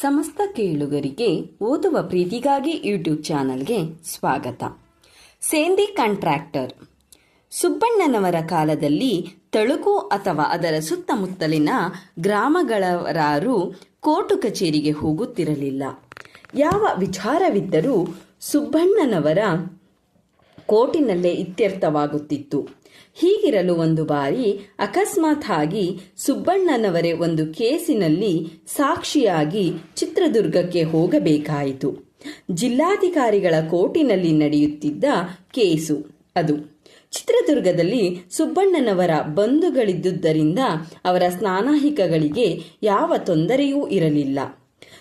ಸಮಸ್ತ ಕೇಳುಗರಿಗೆ ಓದುವ ಪ್ರೀತಿಗಾಗಿ ಯೂಟ್ಯೂಬ್ ಚಾನಲ್ಗೆ ಸ್ವಾಗತ. ಸೇಂದಿ ಕಾಂಟ್ರಾಕ್ಟರ್. ಸುಬ್ಬಣ್ಣನವರ ಕಾಲದಲ್ಲಿ ತಳುಕು ಅಥವಾ ಅದರ ಸುತ್ತಮುತ್ತಲಿನ ಗ್ರಾಮಗಳವರಾರು ಕೋರ್ಟು ಕಚೇರಿಗೆ ಹೋಗುತ್ತಿರಲಿಲ್ಲ. ಯಾವ ವಿಚಾರವಿದ್ದರೂ ಸುಬ್ಬಣ್ಣನವರ ಕೋರ್ಟಿನಲ್ಲೇ ಇತ್ಯರ್ಥವಾಗುತ್ತಿತ್ತು. ಹೀಗಿರಲು ಒಂದು ಬಾರಿ ಅಕಸ್ಮಾತ್ ಆಗಿ ಸುಬ್ಬಣ್ಣನವರೇ ಒಂದು ಕೇಸಿನಲ್ಲಿ ಸಾಕ್ಷಿಯಾಗಿ ಚಿತ್ರದುರ್ಗಕ್ಕೆ ಹೋಗಬೇಕಾಯಿತು. ಜಿಲ್ಲಾಧಿಕಾರಿಗಳ ಕೋರ್ಟಿನಲ್ಲಿ ನಡೆಯುತ್ತಿದ್ದ ಕೇಸು ಅದು. ಚಿತ್ರದುರ್ಗದಲ್ಲಿ ಸುಬ್ಬಣ್ಣನವರ ಬಂಧುಗಳಿದ್ದುದರಿಂದ ಅವರ ಸ್ನಾನಾಹಿಕಗಳಿಗೆ ಯಾವ ತೊಂದರೆಯೂ ಇರಲಿಲ್ಲ.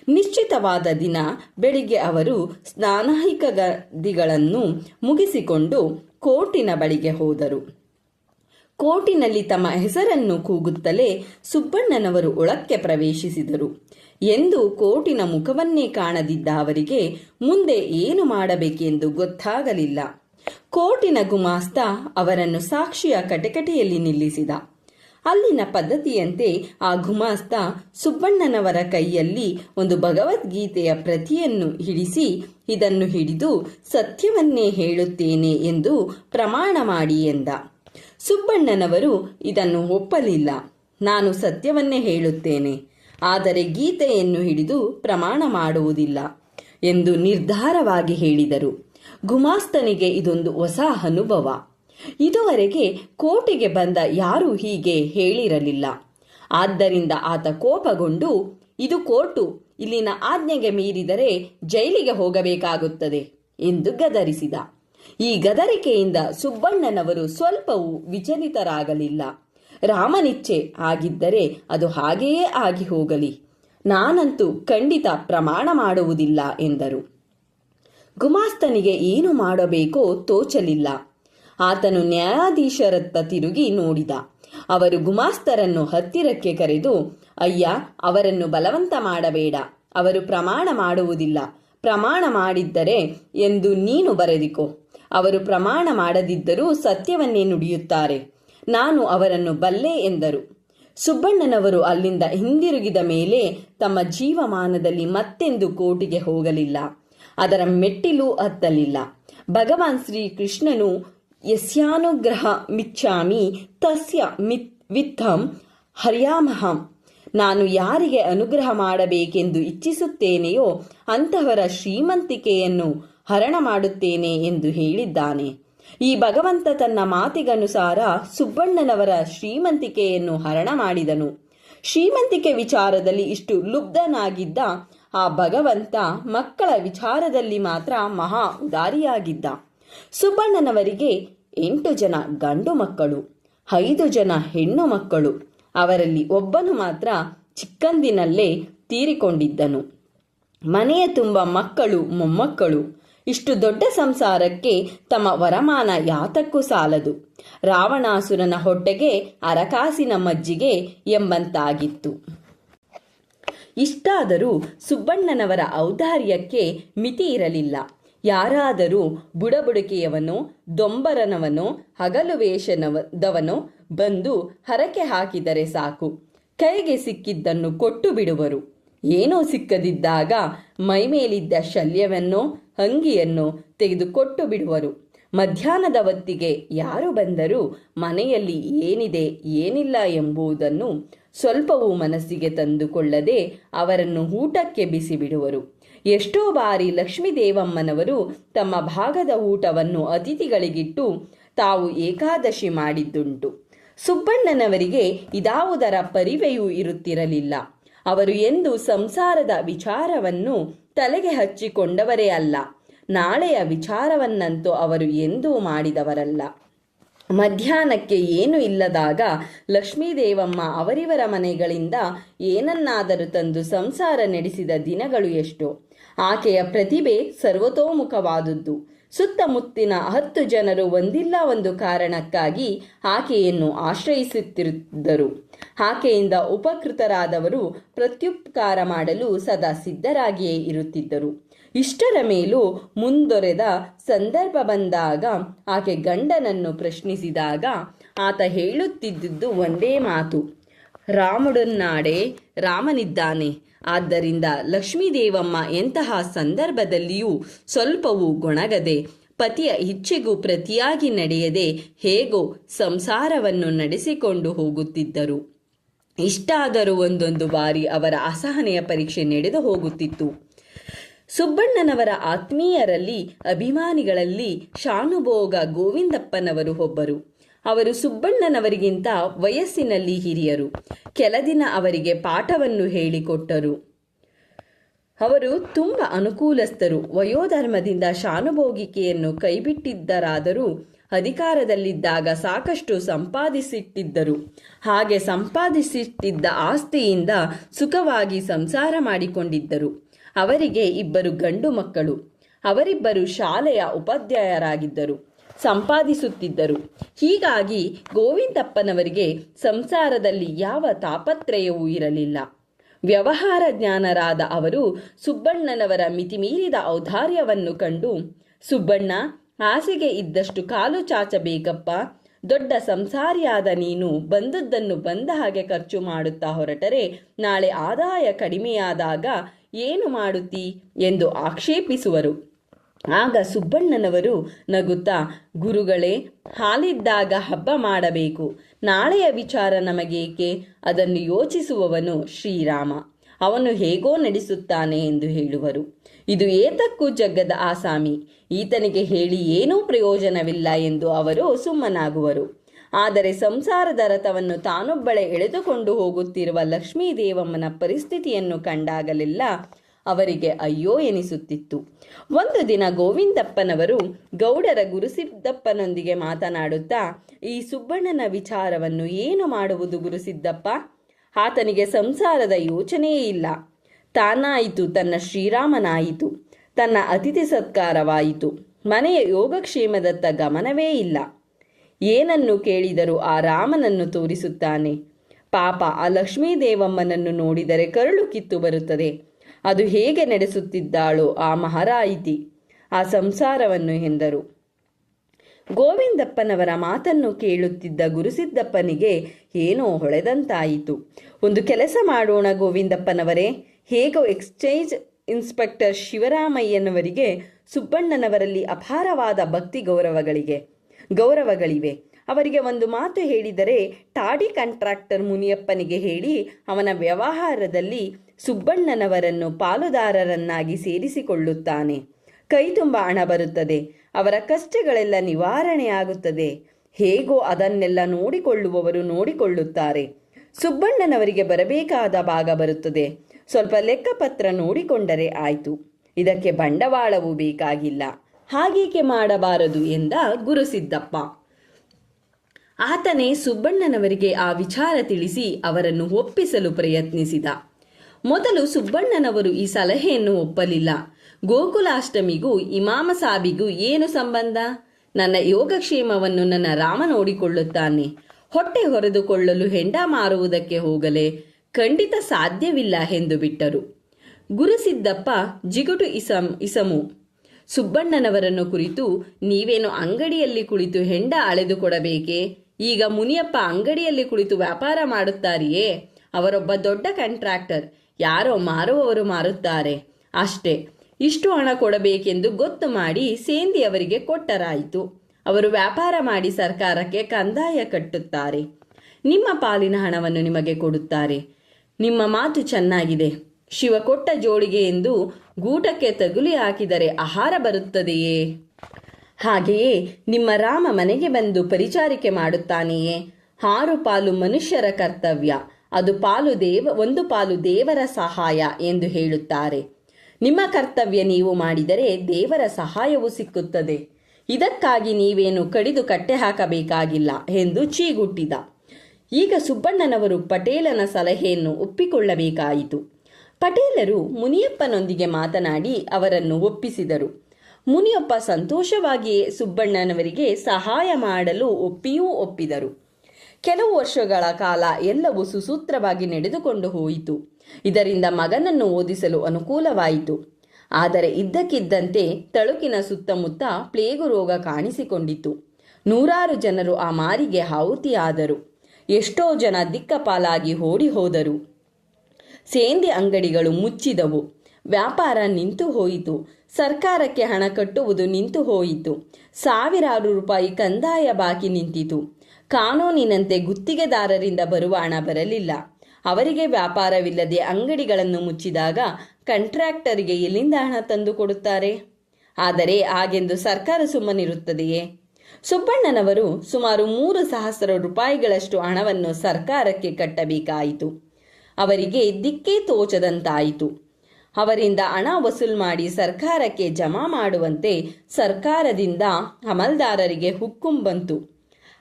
ನಿಶ್ಚಿತವಾದ ದಿನ ಬೆಳಿಗ್ಗೆ ಅವರು ಸ್ನಾನಾಹಿಕದಿಗಳನ್ನು ಮುಗಿಸಿಕೊಂಡು ಕೋರ್ಟಿನ ಬಳಿಗೆ ಹೋದರು. ಕೋರ್ಟಿನಲ್ಲಿ ತಮ್ಮ ಹೆಸರನ್ನು ಕೂಗುತ್ತಲೇ ಸುಬ್ಬಣ್ಣನವರು ಒಳಕ್ಕೆ ಪ್ರವೇಶಿಸಿದರು. ಎಂದು ಕೋರ್ಟಿನ ಮುಖವನ್ನೇ ಕಾಣದಿದ್ದ ಅವರಿಗೆ ಮುಂದೆ ಏನು ಮಾಡಬೇಕೆಂದು ಗೊತ್ತಾಗಲಿಲ್ಲ. ಕೋರ್ಟಿನ ಗುಮಾಸ್ತ ಅವರನ್ನು ಸಾಕ್ಷಿಯ ಕಟಕಟೆಯಲ್ಲಿ ನಿಲ್ಲಿಸಿದ. ಅಲ್ಲಿನ ಪದ್ಧತಿಯಂತೆ ಆ ಗುಮಾಸ್ತ ಸುಬ್ಬಣ್ಣನವರ ಕೈಯಲ್ಲಿ ಒಂದು ಭಗವದ್ಗೀತೆಯ ಪ್ರತಿಯನ್ನು ಹಿಡಿಸಿ ಇದನ್ನು ಹಿಡಿದು ಸತ್ಯವನ್ನೇ ಹೇಳುತ್ತೇನೆ ಎಂದು ಪ್ರಮಾಣ ಮಾಡಿ ಎಂದ. ಸುಬ್ಬಣ್ಣನವರು ಇದನ್ನು ಒಪ್ಪಲಿಲ್ಲ. ನಾನು ಸತ್ಯವನ್ನೇ ಹೇಳುತ್ತೇನೆ. ಆದರೆ ಗೀತೆಯನ್ನು ಹಿಡಿದು ಪ್ರಮಾಣ ಮಾಡುವುದಿಲ್ಲ ಎಂದು ನಿರ್ಧಾರವಾಗಿ ಹೇಳಿದರು. ಗುಮಾಸ್ತನಿಗೆ ಇದೊಂದು ಹೊಸ ಅನುಭವ. ಇದುವರೆಗೆ ಕೋಟೆಗೆ ಬಂದ ಯಾರೂ ಹೀಗೆ ಹೇಳಿರಲಿಲ್ಲ. ಆದ್ದರಿಂದ ಆತ ಕೋಪಗೊಂಡು, ಇದು ಕೋರ್ಟು, ಇಲ್ಲಿನ ಆಜ್ಞೆಗೆ ಮೀರಿದರೆ ಜೈಲಿಗೆ ಹೋಗಬೇಕಾಗುತ್ತದೆ ಎಂದು ಗದರಿಸಿದ. ಈ ಗದರಿಕೆಯಿಂದ ಸುಬ್ಬಣ್ಣನವರು ಸ್ವಲ್ಪವೂ ವಿಚಲಿತರಾಗಲಿಲ್ಲ. ರಾಮನಿಚ್ಛೆ ಆಗಿದ್ದರೆ ಅದು ಹಾಗೆಯೇ ಆಗಿ ಹೋಗಲಿ. ನಾನಂತೂ ಖಂಡಿತ ಪ್ರಮಾಣ ಮಾಡುವುದಿಲ್ಲ ಎಂದರು. ಗುಮಾಸ್ತನಿಗೆ ಏನು ಮಾಡಬೇಕೋ ತೋಚಲಿಲ್ಲ. ಆತನು ನ್ಯಾಯಾಧೀಶರತ್ತ ತಿರುಗಿ ನೋಡಿದ. ಅವರು ಗುಮಾಸ್ತರನ್ನು ಹತ್ತಿರಕ್ಕೆ ಕರೆದು, ಅಯ್ಯ, ಅವರನ್ನು ಬಲವಂತ ಮಾಡಬೇಡ. ಅವರು ಪ್ರಮಾಣ ಮಾಡುವುದಿಲ್ಲ. ಪ್ರಮಾಣ ಮಾಡಿದ್ದರೆ ಎಂದು ನೀನು ಬರೆದಿಕೋ. ಅವರು ಪ್ರಮಾಣ ಮಾಡದಿದ್ದರೂ ಸತ್ಯವನ್ನೇ ನುಡಿಯುತ್ತಾರೆ. ನಾನು ಅವರನ್ನು ಬಲ್ಲೆ ಎಂದರು. ಸುಬ್ಬಣ್ಣನವರು ಅಲ್ಲಿಂದ ಹಿಂದಿರುಗಿದ ಮೇಲೆ ತಮ್ಮ ಜೀವಮಾನದಲ್ಲಿ ಮತ್ತೆಂದು ಕೋಟಿಗೆ ಹೋಗಲಿಲ್ಲ. ಅದರ ಮೆಟ್ಟಿಲು ಹತ್ತಲಿಲ್ಲ. ಭಗವಾನ್ ಶ್ರೀಕೃಷ್ಣನು ಯಸ್ಯಾನುಗ್ರಹ ಮಿಚ್ಚಾಮಿ ತಸ್ಯ ಮಿತ್ ವಿತ್ತಂ ಹರ್ಯಾಮಹಂ. ನಾನು ಯಾರಿಗೆ ಅನುಗ್ರಹ ಮಾಡಬೇಕೆಂದು ಇಚ್ಛಿಸುತ್ತೇನೆಯೋ ಅಂತಹವರ ಶ್ರೀಮಂತಿಕೆಯನ್ನು ಹರಣ ಮಾಡುತ್ತೇನೆ ಎಂದು ಹೇಳಿದ್ದಾನೆ. ಈ ಭಗವಂತ ತನ್ನ ಮಾತಿಗನುಸಾರ ಸುಬ್ಬಣ್ಣನವರ ಶ್ರೀಮಂತಿಕೆಯನ್ನು ಹರಣ ಮಾಡಿದನು. ಶ್ರೀಮಂತಿಕೆ ವಿಚಾರದಲ್ಲಿ ಇಷ್ಟು ಲುಬ್ಧನಾಗಿದ್ದ ಆ ಭಗವಂತ ಮಕ್ಕಳ ವಿಚಾರದಲ್ಲಿ ಮಾತ್ರ ಮಹಾ ಉದಾರಿಯಾಗಿದ್ದ. ಸುಬ್ಬಣ್ಣನವರಿಗೆ ಎಂಟು ಜನ ಗಂಡು ಮಕ್ಕಳು, ಐದು ಜನ ಹೆಣ್ಣು ಮಕ್ಕಳು, ಅವರಲ್ಲಿ ಒಬ್ಬನು ಮಾತ್ರ ಚಿಕ್ಕಂದಿನಲ್ಲೇ ತೀರಿಕೊಂಡಿದ್ದನು. ಮನೆಯ ತುಂಬ ಮಕ್ಕಳು, ಮೊಮ್ಮಕ್ಕಳು ಇಷ್ಟು ದೊಡ್ಡ ಸಂಸಾರಕ್ಕೆ ತಮ್ಮ ವರಮಾನ ಯಾತಕ್ಕೂ ಸಾಲದು. ರಾವಣಾಸುರನ ಹೊಟ್ಟೆಗೆ ಅರಕಾಸಿನ ಮಜ್ಜಿಗೆ ಎಂಬಂತಾಗಿತ್ತು. ಇಷ್ಟಾದರೂ ಸುಬ್ಬಣ್ಣನವರ ಔದಾರ್ಯಕ್ಕೆ ಮಿತಿ ಇರಲಿಲ್ಲ. ಯಾರಾದರೂ ಬುಡಬುಡಕೆಯವನೋ, ದೊಂಬರನವನೋ ಹಗಲು ವೇಷನವದವನು ಬಂದು ಹರಕೆ ಹಾಕಿದರೆ ಸಾಕು. ಕೈಗೆ ಸಿಕ್ಕಿದ್ದನ್ನು ಕೊಟ್ಟು ಬಿಡುವರು. ಏನೂ ಸಿಕ್ಕದಿದ್ದಾಗ ಮೈಮೇಲಿದ್ದ ಶಲ್ಯವನ್ನೋ ಅಂಗಿಯನ್ನು ತೆಗೆದುಕೊಟ್ಟು ಬಿಡುವರು. ಮಧ್ಯಾಹ್ನದ ಹೊತ್ತಿಗೆ ಯಾರು ಬಂದರೂ ಮನೆಯಲ್ಲಿ ಏನಿದೆ, ಏನಿಲ್ಲ ಎಂಬುದನ್ನು ಸ್ವಲ್ಪವೂ ಮನಸ್ಸಿಗೆ ತಂದುಕೊಳ್ಳದೆ ಅವರನ್ನು ಊಟಕ್ಕೆ ಬಿಸಿಬಿಡುವರು ಎಷ್ಟೋ ಬಾರಿ ಲಕ್ಷ್ಮೀದೇವಮ್ಮನವರು ತಮ್ಮ ಭಾಗದ ಊಟವನ್ನು ಅತಿಥಿಗಳಿಗಿಟ್ಟು ತಾವು ಏಕಾದಶಿ ಮಾಡಿದ್ದುಂಟು. ಸುಬ್ಬಣ್ಣನವರಿಗೆ ಇದಾವುದರ ಪರಿವೆಯೂ ಇರುತ್ತಿರಲಿಲ್ಲ. ಅವರು ಎಂದು ಸಂಸಾರದ ವಿಚಾರವನ್ನು ತಲೆಗೆ ಹಚ್ಚಿಕೊಂಡವರೇ ಅಲ್ಲ, ನಾಳೆಯ ವಿಚಾರವನ್ನಂತೂ ಅವರು ಎಂದೂ ಮಾಡಿದವರಲ್ಲ. ಮಧ್ಯಾಹ್ನಕ್ಕೆ ಏನು ಇಲ್ಲದಾಗ ಲಕ್ಷ್ಮೀದೇವಮ್ಮ ಅವರಿವರ ಮನೆಗಳಿಂದ ಏನನ್ನಾದರೂ ತಂದು ಸಂಸಾರ ನಡೆಸಿದ ದಿನಗಳು ಎಷ್ಟು. ಆಕೆಯ ಪ್ರತಿಭೆ ಸರ್ವತೋಮುಖವಾದುದು ಸುತ್ತಮುತ್ತಿನ ಹತ್ತು ಜನರು ಒಂದಿಲ್ಲ ಒಂದು ಕಾರಣಕ್ಕಾಗಿ ಆಕೆಯನ್ನು ಆಶ್ರಯಿಸುತ್ತಿದ್ದರು. ಆಕೆಯಿಂದ ಉಪಕೃತರಾದವರು ಪ್ರತ್ಯುಪಕಾರ ಮಾಡಲು ಸದಾ ಸಿದ್ಧರಾಗಿಯೇ ಇರುತ್ತಿದ್ದರು. ಇಷ್ಟರ ಮೇಲೂ ಮುಂದೊರೆದ ಸಂದರ್ಭ ಬಂದಾಗ ಆಕೆ ಗಂಡನನ್ನು ಪ್ರಶ್ನಿಸಿದಾಗ ಆತ ಹೇಳುತ್ತಿದ್ದುದು ಒಂದೇ ಮಾತು. ರಾಮುಡನ್ನಾಡೆ, ರಾಮನಿದ್ದಾನೆ. ಆದ್ದರಿಂದ ಲಕ್ಷ್ಮೀದೇವಮ್ಮ ಎಂತಹ ಸಂದರ್ಭದಲ್ಲಿಯೂ ಸ್ವಲ್ಪವೂ ಗೊಣಗದೆ, ಪತಿಯ ಇಚ್ಛೆಗೂ ಪ್ರತಿಯಾಗಿ ನಡೆಯದೆ ಹೇಗೋ ಸಂಸಾರವನ್ನು ನಡೆಸಿಕೊಂಡು ಹೋಗುತ್ತಿದ್ದರು. ಇಷ್ಟಾದರೂ ಒಂದೊಂದು ಬಾರಿ ಅವರ ಅಸಹನೆಯ ಪರೀಕ್ಷೆ ನಡೆದು ಹೋಗುತ್ತಿತ್ತು. ಸುಬ್ಬಣ್ಣನವರ ಆತ್ಮೀಯರಲ್ಲಿ ಅಭಿಮಾನಿಗಳಲ್ಲಿ ಶಾನುಭೋಗ ಗೋವಿಂದಪ್ಪನವರು ಒಬ್ಬರು. ಅವರು ಸುಬ್ಬಣ್ಣನವರಿಗಿಂತ ವಯಸ್ಸಿನಲ್ಲಿ ಹಿರಿಯರು. ಕೆಲ ದಿನ ಅವರಿಗೆ ಪಾಠವನ್ನು ಹೇಳಿಕೊಟ್ಟರು. ಅವರು ತುಂಬ ಅನುಕೂಲಸ್ಥರು. ವಯೋಧರ್ಮದಿಂದ ಶಾನುಭೋಗಿಕೆಯನ್ನು ಕೈಬಿಟ್ಟಿದ್ದರಾದರೂ ಅಧಿಕಾರದಲ್ಲಿದ್ದಾಗ ಸಾಕಷ್ಟು ಸಂಪಾದಿಸಿಟ್ಟಿದ್ದರು. ಹಾಗೆ ಸಂಪಾದಿಸಿಟ್ಟಿದ್ದ ಆಸ್ತಿಯಿಂದ ಸುಖವಾಗಿ ಸಂಸಾರ ಮಾಡಿಕೊಂಡಿದ್ದರು. ಅವರಿಗೆ ಇಬ್ಬರು ಗಂಡು ಮಕ್ಕಳು. ಅವರಿಬ್ಬರು ಶಾಲೆಯ ಉಪಾಧ್ಯಾಯರಾಗಿದ್ದರು. ಸಂಪಾದಿಸುತ್ತಿದ್ದರು. ಹೀಗಾಗಿ ಗೋವಿಂದಪ್ಪನವರಿಗೆ ಸಂಸಾರದಲ್ಲಿ ಯಾವ ತಾಪತ್ರಯವೂ ಇರಲಿಲ್ಲ. ವ್ಯವಹಾರ ಜ್ಞಾನರಾದ ಅವರು ಸುಬ್ಬಣ್ಣನವರ ಮಿತಿಮೀರಿದ ಔದಾರ್ಯವನ್ನು ಕಂಡು, ಸುಬ್ಬಣ್ಣ, ಹಾಸಿಗೆ ಇದ್ದಷ್ಟು ಕಾಲು ಚಾಚಬೇಕಪ್ಪ. ದೊಡ್ಡ ಸಂಸಾರಿಯಾದ ನೀನು ಬಂದದ್ದನ್ನು ಬಂದ ಹಾಗೆ ಖರ್ಚು ಮಾಡುತ್ತಾ ಹೊರಟರೆ, ನಾಳೆ ಆದಾಯ ಕಡಿಮೆಯಾದಾಗ ಏನು ಮಾಡುತ್ತಿ? ಎಂದು ಆಕ್ಷೇಪಿಸುವರು. ಆಗ ಸುಬ್ಬಣ್ಣನವರು ನಗುತ್ತಾ, ಗುರುಗಳೇ, ಹಾಲಿದ್ದಾಗ ಹಬ್ಬ ಮಾಡಬೇಕು. ನಾಳೆಯ ವಿಚಾರ ನಮಗೇಕೆ? ಅದನ್ನು ಯೋಚಿಸುವವನು ಶ್ರೀರಾಮ. ಅವನು ಹೇಗೋ ನಡೆಸುತ್ತಾನೆ ಎಂದು ಹೇಳುವರು. ಇದು ಏತಕ್ಕೂ ಜಗ್ಗದ ಆಸಾಮಿ. ಈತನಿಗೆ ಹೇಳಿ ಏನೂ ಪ್ರಯೋಜನವಿಲ್ಲ ಎಂದು ಅವರು ಸುಮ್ಮನಾಗುವರು. ಆದರೆ ಸಂಸಾರದ ರಥವನ್ನು ತಾನೊಬ್ಬಳೆ ಎಳೆದುಕೊಂಡು ಹೋಗುತ್ತಿರುವ ಲಕ್ಷ್ಮೀದೇವಮ್ಮನ ಪರಿಸ್ಥಿತಿಯನ್ನು ಕಂಡಾಗಲೆಲ್ಲ ಅವರಿಗೆ ಅಯ್ಯೋ ಎನಿಸುತ್ತಿತ್ತು. ಒಂದು ದಿನ ಗೋವಿಂದಪ್ಪನವರು ಗೌಡರ ಗುರುಸಿದ್ದಪ್ಪನೊಂದಿಗೆ ಮಾತನಾಡುತ್ತಾ, ಈ ಸುಬ್ಬಣ್ಣನ ವಿಚಾರವನ್ನು ಏನು ಮಾಡುವುದು ಗುರುಸಿದ್ದಪ್ಪ ಆತನಿಗೆ ಸಂಸಾರದ ಯೋಚನೆಯೇ ಇಲ್ಲ. ತಾನಾಯಿತು, ತನ್ನ ಶ್ರೀರಾಮನಾಯಿತು, ತನ್ನ ಅತಿಥಿ ಸತ್ಕಾರವಾಯಿತು. ಮನೆಯ ಯೋಗಕ್ಷೇಮದತ್ತ ಗಮನವೇ ಇಲ್ಲ. ಏನನ್ನು ಕೇಳಿದರೂ ಆ ರಾಮನನ್ನು ತೋರಿಸುತ್ತಾನೆ. ಪಾಪ ಆ ಲಕ್ಷ್ಮೀದೇವಮ್ಮನನ್ನು ನೋಡಿದರೆ ಕರುಳು ಕಿತ್ತು ಬರುತ್ತದೆ. ಅದು ಹೇಗೆ ನಡೆಸುತ್ತಿದ್ದಾಳೋ ಆ ಮಹಾರಾಯಿತಿ ಆ ಸಂಸಾರವನ್ನು ಎಂದರು. ಗೋವಿಂದಪ್ಪನವರ ಮಾತನ್ನು ಕೇಳುತ್ತಿದ್ದ ಗುರುಸಿದ್ದಪ್ಪನಿಗೆ ಏನೋ ಹೊಳೆದಂತಾಯಿತು. ಒಂದು ಕೆಲಸ ಮಾಡೋಣ ಗೋವಿಂದಪ್ಪನವರೇ. ಹೇಗೋ ಎಕ್ಸ್ಚೇಂಜ್ ಇನ್ಸ್ಪೆಕ್ಟರ್ ಶಿವರಾಮಯ್ಯನವರಿಗೆ ಸುಬ್ಬಣ್ಣನವರಲ್ಲಿ ಅಪಾರವಾದ ಭಕ್ತಿ ಗೌರವಗಳಿಗೆ, ಗೌರವಗಳಿವೆ. ಅವರಿಗೆ ಒಂದು ಮಾತು ಹೇಳಿದರೆ ಟಾಡಿ ಕಾಂಟ್ರಾಕ್ಟರ್ ಮುನಿಯಪ್ಪನಿಗೆ ಹೇಳಿ ಅವನ ವ್ಯವಹಾರದಲ್ಲಿ ಸುಬ್ಬಣ್ಣನವರನ್ನು ಪಾಲುದಾರರನ್ನಾಗಿ ಸೇರಿಸಿಕೊಳ್ಳುತ್ತಾನೆ. ಕೈ ತುಂಬ ಹಣ ಬರುತ್ತದೆ. ಅವರ ಕಷ್ಟಗಳೆಲ್ಲ ನಿವಾರಣೆಯಾಗುತ್ತದೆ. ಹೇಗೋ ಅದನ್ನೆಲ್ಲ ನೋಡಿಕೊಳ್ಳುವವರು ನೋಡಿಕೊಳ್ಳುತ್ತಾರೆ. ಸುಬ್ಬಣ್ಣನವರಿಗೆ ಬರಬೇಕಾದ ಭಾಗ ಬರುತ್ತದೆ. ಸ್ವಲ್ಪ ಲೆಕ್ಕಪತ್ರ ನೋಡಿಕೊಂಡರೆ ಆಯಿತು. ಇದಕ್ಕೆ ಬಂಡವಾಳವೂ ಬೇಕಾಗಿಲ್ಲ. ಹಾಗೇಕೆ ಮಾಡಬಾರದು ಎಂದ ಗುರುಸಿದ್ದಪ್ಪ. ಆತನೇ ಸುಬ್ಬಣ್ಣನವರಿಗೆ ಆ ವಿಚಾರ ತಿಳಿಸಿ ಅವರನ್ನು ಒಪ್ಪಿಸಲು ಪ್ರಯತ್ನಿಸಿದ. ಮೊದಲು ಸುಬ್ಬಣ್ಣನವರು ಈ ಸಲಹೆಯನ್ನು ಒಪ್ಪಲಿಲ್ಲ. ಗೋಕುಲಾಷ್ಟಮಿಗೂ ಇಮಾಮ ಸಾಬಿಗೂ ಏನು ಸಂಬಂಧ? ನನ್ನ ಯೋಗಕ್ಷೇಮವನ್ನು ನನ್ನ ರಾಮ ನೋಡಿಕೊಳ್ಳುತ್ತಾನೆ. ಹೊಟ್ಟೆ ಹೊರೆದುಕೊಳ್ಳಲು ಹೆಂಡ ಮಾರುವುದಕ್ಕೆ ಹೋಗಲೇ ಖಂಡಿತ ಸಾಧ್ಯವಿಲ್ಲ ಎಂದು ಬಿಟ್ಟರು. ಗುರುಸಿದ್ದಪ್ಪ ಜಿಗುಟು ಇಸಂ, ಇಸಮು. ಸುಬ್ಬಣ್ಣನವರನ್ನು ಕುರಿತು ನೀವೇನು ಅಂಗಡಿಯಲ್ಲಿ ಕುಳಿತು ಹೆಂಡ ಅಳೆದುಕೊಡಬೇಕೆ ಈಗ ಮುನಿಯಪ್ಪ ಅಂಗಡಿಯಲ್ಲಿ ಕುಳಿತು ವ್ಯಾಪಾರ ಮಾಡುತ್ತಾರೆಯೇ? ಅವರೊಬ್ಬ ದೊಡ್ಡ ಕಾಂಟ್ರಾಕ್ಟರ್. ಯಾರೋ ಮಾರುವವರು ಮಾರುತ್ತಾರೆ. ಅಷ್ಟೇ, ಇಷ್ಟು ಹಣ ಕೊಡಬೇಕೆಂದು ಗೊತ್ತು ಮಾಡಿ ಸೇಂದಿ ಅವರಿಗೆ ಕೊಟ್ಟರಾಯಿತು. ಅವರು ವ್ಯಾಪಾರ ಮಾಡಿ ಸರ್ಕಾರಕ್ಕೆ ಕಂದಾಯ ಕಟ್ಟುತ್ತಾರೆ. ನಿಮ್ಮ ಪಾಲಿನ ಹಣವನ್ನು ನಿಮಗೆ ಕೊಡುತ್ತಾರೆ. ನಿಮ್ಮ ಮಾತು ಚೆನ್ನಾಗಿದೆ. ಶಿವ ಕೊಟ್ಟ ಜೋಳಿಗೆ ಎಂದು ಗೂಟಕ್ಕೆ ತಗುಲಿ ಹಾಕಿದರೆ ಆಹಾರ ಬರುತ್ತದೆಯೇ? ಹಾಗೆಯೇ ನಿಮ್ಮ ರಾಮ ಮನೆಗೆ ಬಂದು ಪರಿಚಾರಿಕೆ ಮಾಡುತ್ತಾನೆಯೇ? ಹಾರು ಪಾಲು ಮನುಷ್ಯರ ಕರ್ತವ್ಯ. ಅದು ಪಾಲು ದೇವ, ಒಂದು ಪಾಲು ದೇವರ ಸಹಾಯ ಎಂದು ಹೇಳುತ್ತಾರೆ. ನಿಮ್ಮ ಕರ್ತವ್ಯ ನೀವು ಮಾಡಿದರೆ ದೇವರ ಸಹಾಯವು ಸಿಕ್ಕುತ್ತದೆ. ಇದಕ್ಕಾಗಿ ನೀವೇನು ಕಡಿದು ಕಟ್ಟೆ ಹಾಕಬೇಕಾಗಿಲ್ಲ ಎಂದು ಚೀಗುಟ್ಟಿದ. ಈಗ ಸುಬ್ಬಣ್ಣನವರು ಪಟೇಲನ ಸಲಹೆಯನ್ನು ಒಪ್ಪಿಕೊಳ್ಳಬೇಕಾಯಿತು. ಪಟೇಲರು ಮುನಿಯಪ್ಪನೊಂದಿಗೆ ಮಾತನಾಡಿ ಅವರನ್ನು ಒಪ್ಪಿಸಿದರು. ಮುನಿಯಪ್ಪ ಸಂತೋಷವಾಗಿಯೇ ಸುಬ್ಬಣ್ಣನವರಿಗೆ ಸಹಾಯ ಮಾಡಲು ಒಪ್ಪಿಯೂ ಒಪ್ಪಿದರು. ಕೆಲವು ವರ್ಷಗಳ ಕಾಲ ಎಲ್ಲವೂ ಸುಸೂತ್ರವಾಗಿ ನಡೆದುಕೊಂಡು ಹೋಯಿತು. ಇದರಿಂದ ಮಗನನ್ನು ಓದಿಸಲು ಅನುಕೂಲವಾಯಿತು. ಆದರೆ ಇದ್ದಕ್ಕಿದ್ದಂತೆ ತಳುಕಿನ ಸುತ್ತಮುತ್ತ ಪ್ಲೇಗು ರೋಗ ಕಾಣಿಸಿಕೊಂಡಿತು ನೂರಾರು ಜನರು ಆ ಮಾರಿಗೆ ಆಹುತಿಯಾದರು. ಎಷ್ಟೋ ಜನ ದಿಕ್ಕಪಾಲಾಗಿ ಓಡಿ ಹೋದರು. ಸೇಂದಿ ಅಂಗಡಿಗಳು ಮುಚ್ಚಿದವು. ವ್ಯಾಪಾರ ನಿಂತು ಹೋಯಿತು. ಸರ್ಕಾರಕ್ಕೆ ಹಣ ಕಟ್ಟುವುದು ನಿಂತು ಹೋಯಿತು. ಸಾವಿರಾರು ರೂಪಾಯಿ ಕಂದಾಯ ಬಾಕಿ ನಿಂತಿತು. ಕಾನೂನಿನಂತೆ ಗುತ್ತಿಗೆದಾರರಿಂದ ಬರುವ ಹಣ ಬರಲಿಲ್ಲ. ಅವರಿಗೆ ವ್ಯಾಪಾರವಿಲ್ಲದೆ ಅಂಗಡಿಗಳನ್ನು ಮುಚ್ಚಿದಾಗ ಕಂಟ್ರಾಕ್ಟರಿಗೆ ಎಲ್ಲಿಂದ ಹಣ ತಂದು ಕೊಡುತ್ತಾರೆ? ಆದರೆ ಹಾಗೆಂದು ಸರ್ಕಾರ ಸುಮ್ಮನಿರುತ್ತದೆಯೇ? ಸುಬ್ಬಣ್ಣನವರು ಸುಮಾರು ಮೂರು ಸಹಸ್ರ ರೂಪಾಯಿಗಳಷ್ಟು ಹಣವನ್ನು ಸರ್ಕಾರಕ್ಕೆ ಕಟ್ಟಬೇಕಾಯಿತು. ಅವರಿಗೆ ದಿಕ್ಕೇ ತೋಚದಂತಾಯಿತು. ಅವರಿಂದ ಹಣ ವಸೂಲು ಮಾಡಿ ಸರ್ಕಾರಕ್ಕೆ ಜಮಾ ಮಾಡುವಂತೆ ಸರ್ಕಾರದಿಂದ ಅಮಲ್ದಾರರಿಗೆ ಹುಕ್ಕುಂ ಬಂತು.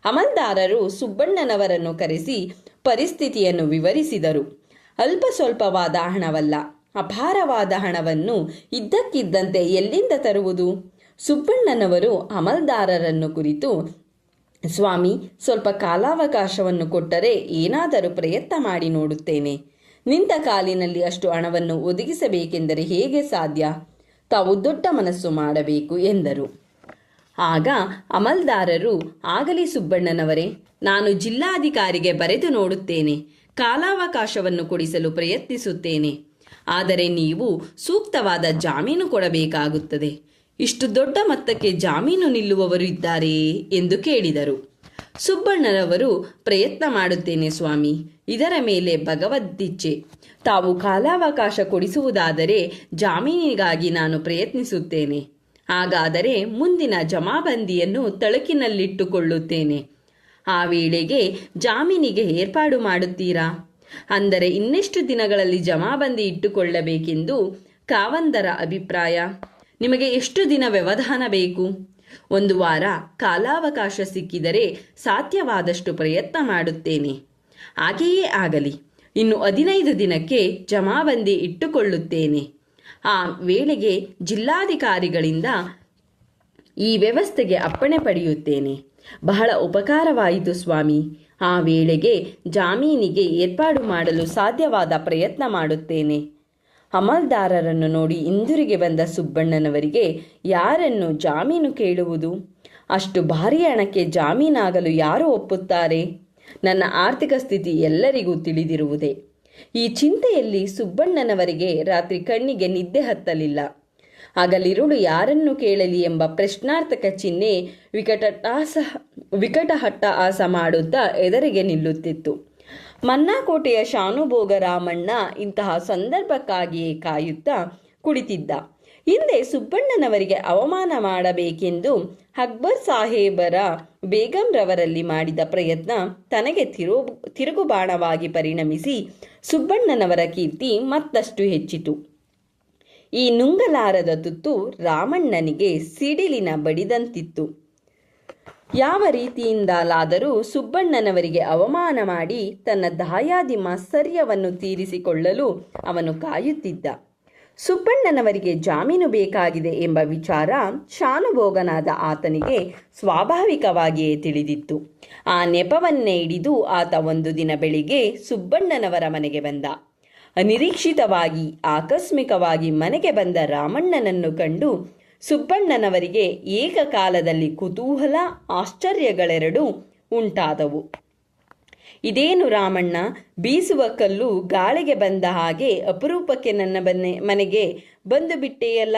ಅಮಲ್ದಾರರು ಸುಬ್ಬಣ್ಣನವರನ್ನು ಕರೆಸಿ ಪರಿಸ್ಥಿತಿಯನ್ನು ವಿವರಿಸಿದರು. ಅಲ್ಪ ಸ್ವಲ್ಪವಾದ ಹಣವಲ್ಲ, ಅಪಾರವಾದ ಹಣವನ್ನು ಇದ್ದಕ್ಕಿದ್ದಂತೆ ಎಲ್ಲಿಂದ ತರುವುದು? ಸುಬ್ಬಣ್ಣನವರು ಅಮಲ್ದಾರರನ್ನು ಕುರಿತು, ಸ್ವಾಮಿ, ಸ್ವಲ್ಪ ಕಾಲಾವಕಾಶವನ್ನು ಕೊಟ್ಟರೆ ಏನಾದರೂ ಪ್ರಯತ್ನ ಮಾಡಿ ನೋಡುತ್ತೇನೆ. ನಿಂತ ಕಾಲಿನಲ್ಲಿ ಅಷ್ಟು ಹಣವನ್ನು ಒದಗಿಸಬೇಕೆಂದರೆ ಹೇಗೆ ಸಾಧ್ಯ? ತಾವು ದೊಡ್ಡ ಮನಸ್ಸು ಮಾಡಬೇಕು, ಎಂದರು. ಆಗ ಅಮಲ್ದಾರರು, ಆಗಲಿ ಸುಬ್ಬಣ್ಣನವರೇ, ನಾನು ಜಿಲ್ಲಾಧಿಕಾರಿಗೆ ಬರೆದು ನೋಡುತ್ತೇನೆ, ಕಾಲಾವಕಾಶವನ್ನು ಕೊಡಿಸಲು ಪ್ರಯತ್ನಿಸುತ್ತೇನೆ. ಆದರೆ ನೀವು ಸೂಕ್ತವಾದ ಜಾಮೀನು ಕೊಡಬೇಕಾಗುತ್ತದೆ. ಇಷ್ಟು ದೊಡ್ಡ ಮೊತ್ತಕ್ಕೆ ಜಾಮೀನು ನಿಲ್ಲುವವರು ಇದ್ದಾರೆಯೇ ಎಂದು ಕೇಳಿದರು. ಸುಬ್ಬಣ್ಣರವರು ಪ್ರಯತ್ನ ಮಾಡುತ್ತೇನೆ ಸ್ವಾಮಿ, ಇದರ ಮೇಲೆ ಭಗವದ್ದಿಚ್ಛೆ ತಾವು ಕಾಲಾವಕಾಶ ಕೊಡಿಸುವುದಾದರೆ ಜಾಮೀನಿಗಾಗಿ ನಾನು ಪ್ರಯತ್ನಿಸುತ್ತೇನೆ. ಹಾಗಾದರೆ ಮುಂದಿನ ಜಮಾಬಂದಿಯನ್ನು ತಳಕಿನಲ್ಲಿಟ್ಟುಕೊಳ್ಳುತ್ತೇನೆ. ಆ ವೇಳೆಗೆ ಜಾಮೀನಿಗೆ ಏರ್ಪಾಡು ಮಾಡುತ್ತೀರಾ? ಅಂದರೆ ಇನ್ನೆಷ್ಟು ದಿನಗಳಲ್ಲಿ ಜಮಾಬಂದಿ ಇಟ್ಟುಕೊಳ್ಳಬೇಕೆಂದು ಕಾವಂದರ ಅಭಿಪ್ರಾಯ. ನಿಮಗೆ ಎಷ್ಟು ದಿನ ವ್ಯವಧಾನ ಬೇಕು? ಒಂದು ವಾರ ಕಾಲಾವಕಾಶ ಸಿಕ್ಕಿದರೆ ಸಾಧ್ಯವಾದಷ್ಟು ಪ್ರಯತ್ನ ಮಾಡುತ್ತೇನೆ. ಹಾಗೆಯೇ ಆಗಲಿ. ಇನ್ನು ಹದಿನೈದು ದಿನಕ್ಕೆ ಜಮಾಬಂದಿ ಇಟ್ಟುಕೊಳ್ಳುತ್ತೇನೆ. ಆ ವೇಳೆಗೆ ಜಿಲ್ಲಾಧಿಕಾರಿಗಳಿಂದ ಈ ವ್ಯವಸ್ಥೆಗೆ ಅಪ್ಪಣೆ ಪಡೆಯುತ್ತೇನೆ. ಬಹಳ ಉಪಕಾರವಾಯಿತು ಸ್ವಾಮಿ. ಆ ವೇಳೆಗೆ ಜಾಮೀನಿಗೆ ಏರ್ಪಾಡು ಮಾಡಲು ಸಾಧ್ಯವಾದ ಪ್ರಯತ್ನ ಮಾಡುತ್ತೇನೆ. ಅಮಲ್ದಾರರನ್ನು ನೋಡಿ ಹಿಂದಿರುಗಿ ಬಂದ ಸುಬ್ಬಣ್ಣನವರಿಗೆ ಯಾರನ್ನು ಜಾಮೀನು ಕೇಳುವುದು? ಅಷ್ಟು ಭಾರಿ ಹಣಕ್ಕೆ ಜಾಮೀನಾಗಲು ಯಾರು ಒಪ್ಪುತ್ತಾರೆ? ನನ್ನ ಆರ್ಥಿಕ ಸ್ಥಿತಿ ಎಲ್ಲರಿಗೂ ತಿಳಿದಿರುವುದೇ. ಈ ಚಿಂತೆಯಲ್ಲಿ ಸುಬ್ಬಣ್ಣನವರಿಗೆ ರಾತ್ರಿ ಕಣ್ಣಿಗೆ ನಿದ್ದೆ ಹತ್ತಲಿಲ್ಲ. ಆಗಲಿರುಳು ಯಾರನ್ನು ಕೇಳಲಿ ಎಂಬ ಪ್ರಶ್ನಾರ್ಥಕ ಚಿಹ್ನೆ ವಿಕಟಟಾಸ ವಿಕಟಹಟ್ಟ ಆಸ ಮಾಡುತ್ತಾ ಎದರಿಗೆ ನಿಲ್ಲುತ್ತಿತ್ತು. ಮನ್ನಾಕೋಟೆಯ ಶಾನುಭೋಗ ರಾಮಣ್ಣ ಇಂತಹ ಸಂದರ್ಭಕ್ಕಾಗಿಯೇ ಕಾಯುತ್ತಾ ಕುಳಿತಿದ್ದ. ಹಿಂದೆ ಸುಬ್ಬಣ್ಣನವರಿಗೆ ಅವಮಾನ ಮಾಡಬೇಕೆಂದು ಅಕ್ಬರ್ ಸಾಹೇಬರ ಬೇಗಂರವರಲ್ಲಿ ಮಾಡಿದ ಪ್ರಯತ್ನ ತನಗೆ ತಿರು, ತಿರುಗುಬಾಣವಾಗಿ ಪರಿಣಮಿಸಿ ಸುಬ್ಬಣ್ಣನವರ ಕೀರ್ತಿ ಮತ್ತಷ್ಟು ಹೆಚ್ಚಿತು. ಈ ನುಂಗಲಾರದ ತುತ್ತು ರಾಮಣ್ಣನಿಗೆ ಸಿಡಿಲಿನ ಬಡಿದಂತಿತ್ತು. ಯಾವ ರೀತಿಯಿಂದಲಾದರೂ ಸುಬ್ಬಣ್ಣನವರಿಗೆ ಅವಮಾನ ಮಾಡಿ ತನ್ನ ದಾಯಾದಿ ಮಾತ್ಸರ್ಯವನ್ನು ತೀರಿಸಿಕೊಳ್ಳಲು ಅವನು ಕಾಯುತ್ತಿದ್ದ. ಸುಬ್ಬಣ್ಣನವರಿಗೆ ಜಾಮೀನು ಬೇಕಾಗಿದೆ ಎಂಬ ವಿಚಾರ ಶಾನುಭೋಗನಾದ ಆತನಿಗೆ ಸ್ವಾಭಾವಿಕವಾಗಿಯೇ ತಿಳಿದಿತ್ತು. ಆ ನೆಪವನ್ನೇ ಹಿಡಿದು ಆತ ಒಂದು ದಿನ ಬೆಳಿಗ್ಗೆ ಸುಬ್ಬಣ್ಣನವರ ಮನೆಗೆ ಬಂದ. ಅನಿರೀಕ್ಷಿತವಾಗಿ, ಆಕಸ್ಮಿಕವಾಗಿ ಮನೆಗೆ ಬಂದ ರಾಮಣ್ಣನನ್ನು ಕಂಡು ಸುಬ್ಬಣ್ಣನವರಿಗೆ ಏಕಕಾಲದಲ್ಲಿ ಕುತೂಹಲ, ಆಶ್ಚರ್ಯಗಳೆರಡೂ ಉಂಟಾದವು. ಇದೇನು ರಾಮಣ್ಣ? ಬೀಸುವ ಕಲ್ಲು ಗಾಳಿಗೆ ಬಂದ ಹಾಗೆ ಅಪರೂಪಕ್ಕೆ ನನ್ನ ಬನ್ನೆ, ಮನೆಗೆ ಬಂದು ಬಿಟ್ಟೆಯಲ್ಲ?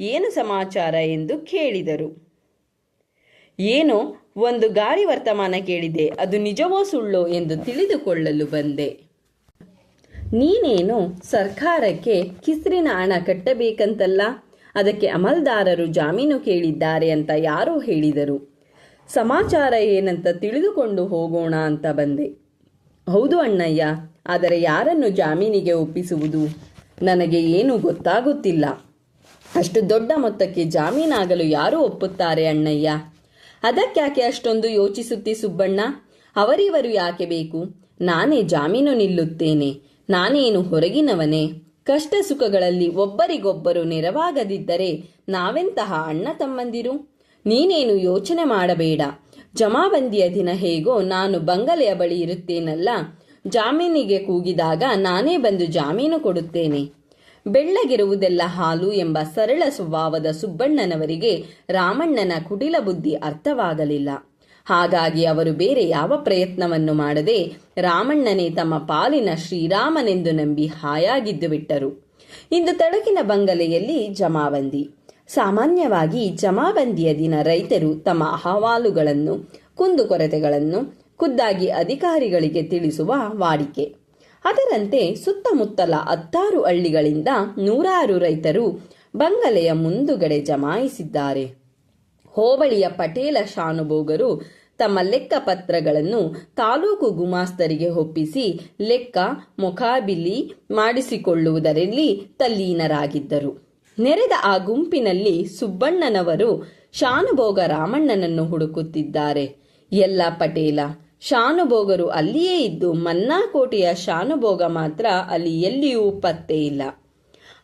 ಏನು ಸಮಾಚಾರ ಎಂದು ಕೇಳಿದರು. ಏನೋ ಒಂದು ಗಾಳಿ ವರ್ತಮಾನ ಕೇಳಿದೆ, ಅದು ನಿಜವೋ ಸುಳ್ಳೋ ಎಂದು ತಿಳಿದುಕೊಳ್ಳಲು ಬಂದೆ. ನೀನೇನು ಸರ್ಕಾರಕ್ಕೆ ಕಿಸ್ರಿನ ಹಣ ಕಟ್ಟಬೇಕಂತಲ್ಲ? ಅದಕ್ಕೆ ಅಮಲ್ದಾರರು ಜಾಮೀನು ಕೇಳಿದ್ದಾರೆ ಅಂತ ಯಾರೋ ಹೇಳಿದರು. ಸಮಾಚಾರ ಏನಂತ ತಿಳಿದುಕೊಂಡು ಹೋಗೋಣ ಅಂತ ಬಂದೆ. ಹೌದು ಅಣ್ಣಯ್ಯ, ಆದರೆ ಯಾರನ್ನು ಜಾಮೀನಿಗೆ ಒಪ್ಪಿಸುವುದು? ನನಗೆ ಏನೂ ಗೊತ್ತಾಗುತ್ತಿಲ್ಲ. ಅಷ್ಟು ದೊಡ್ಡ ಮೊತ್ತಕ್ಕೆ ಜಾಮೀನಾಗಲು ಯಾರು ಒಪ್ಪುತ್ತಾರೆ ಅಣ್ಣಯ್ಯ? ಅದಕ್ಕ್ಯಾಕೆ ಅಷ್ಟೊಂದು ಯೋಚಿಸುತ್ತಿ ಸುಬ್ಬಣ್ಣ. ಅವರಿವರು ಯಾಕೆ ಬೇಕು? ನಾನೇ ಜಾಮೀನು ನಿಲ್ಲುತ್ತೇನೆ. ನಾನೇನು ಹೊರಗಿನವನೇ? ಕಷ್ಟ ಸುಖಗಳಲ್ಲಿ ಒಬ್ಬರಿಗೊಬ್ಬರು ನೆರವಾಗದಿದ್ದರೆ ನಾವೆಂತಹ ಅಣ್ಣ ತಮ್ಮಂದಿರು? ನೀನೇನು ಯೋಚನೆ ಮಾಡಬೇಡ. ಜಮಾಬಂದಿಯ ದಿನ ಹೇಗೋ ನಾನು ಬಂಗಲೆಯ ಬಳಿ ಇರುತ್ತೇನಲ್ಲ, ಜಾಮೀನಿಗೆ ಕೂಗಿದಾಗ ನಾನೇ ಬಂದು ಜಾಮೀನು ಕೊಡುತ್ತೇನೆ. ಬೆಳ್ಳಗಿರುವುದೆಲ್ಲ ಹಾಲು ಎಂಬ ಸರಳ ಸ್ವಭಾವದ ಸುಬ್ಬಣ್ಣನವರಿಗೆ ರಾಮಣ್ಣನ ಕುಟಿಲ ಬುದ್ಧಿ ಅರ್ಥವಾಗಲಿಲ್ಲ. ಹಾಗಾಗಿ ಅವರು ಬೇರೆ ಯಾವ ಪ್ರಯತ್ನವನ್ನು ಮಾಡದೆ ರಾಮಣ್ಣನೇ ತಮ್ಮ ಪಾಲಿನ ಶ್ರೀರಾಮನೆಂದು ನಂಬಿ ಹಾಯಾಗಿದ್ದು ಬಿಟ್ಟರು. ಇಂದು ತಡಕಿನ ಬಂಗಲೆಯಲ್ಲಿ ಜಮಾಬಂದಿ. ಸಾಮಾನ್ಯವಾಗಿ ಜಮಾಬಂದಿಯ ದಿನ ರೈತರು ತಮ್ಮ ಅಹವಾಲುಗಳನ್ನು ಕುಂದುಕೊರತೆಗಳನ್ನು ಖುದ್ದಾಗಿ ಅಧಿಕಾರಿಗಳಿಗೆ ತಿಳಿಸುವ ವಾಡಿಕೆ. ಅದರಂತೆ ಸುತ್ತಮುತ್ತಲ ಹತ್ತಾರು ಹಳ್ಳಿಗಳಿಂದ ನೂರಾರು ರೈತರು ಬಂಗಲೆಯ ಮುಂದುಗಡೆ ಜಮಾಯಿಸಿದ್ದಾರೆ. ಹೋಬಳಿಯ ಪಟೇಲ ಶಾನುಭೋಗರು ತಮ್ಮ ಲೆಕ್ಕ ಪತ್ರಗಳನ್ನು ತಾಲೂಕು ಗುಮಾಸ್ತರಿಗೆ ಒಪ್ಪಿಸಿ ಲೆಕ್ಕ, ಮುಖಾಬಿಲಿ ಮಾಡಿಸಿಕೊಳ್ಳುವುದರಲ್ಲಿ ತಲ್ಲೀನರಾಗಿದ್ದರು. ನೆರೆದ ಆ ಗುಂಪಿನಲ್ಲಿ ಸುಬ್ಬಣ್ಣನವರು ಶಾನುಭೋಗ ರಾಮಣ್ಣನನ್ನು ಹುಡುಕುತ್ತಿದ್ದಾರೆ. ಎಲ್ಲ ಪಟೇಲ ಶಾನುಭೋಗರು ಅಲ್ಲಿಯೇ ಇದ್ದು ಮನ್ನಾಕೋಟೆಯ ಶಾನುಭೋಗ ಮಾತ್ರ ಅಲ್ಲಿ ಎಲ್ಲಿಯೂ ಪತ್ತೆ ಇಲ್ಲ.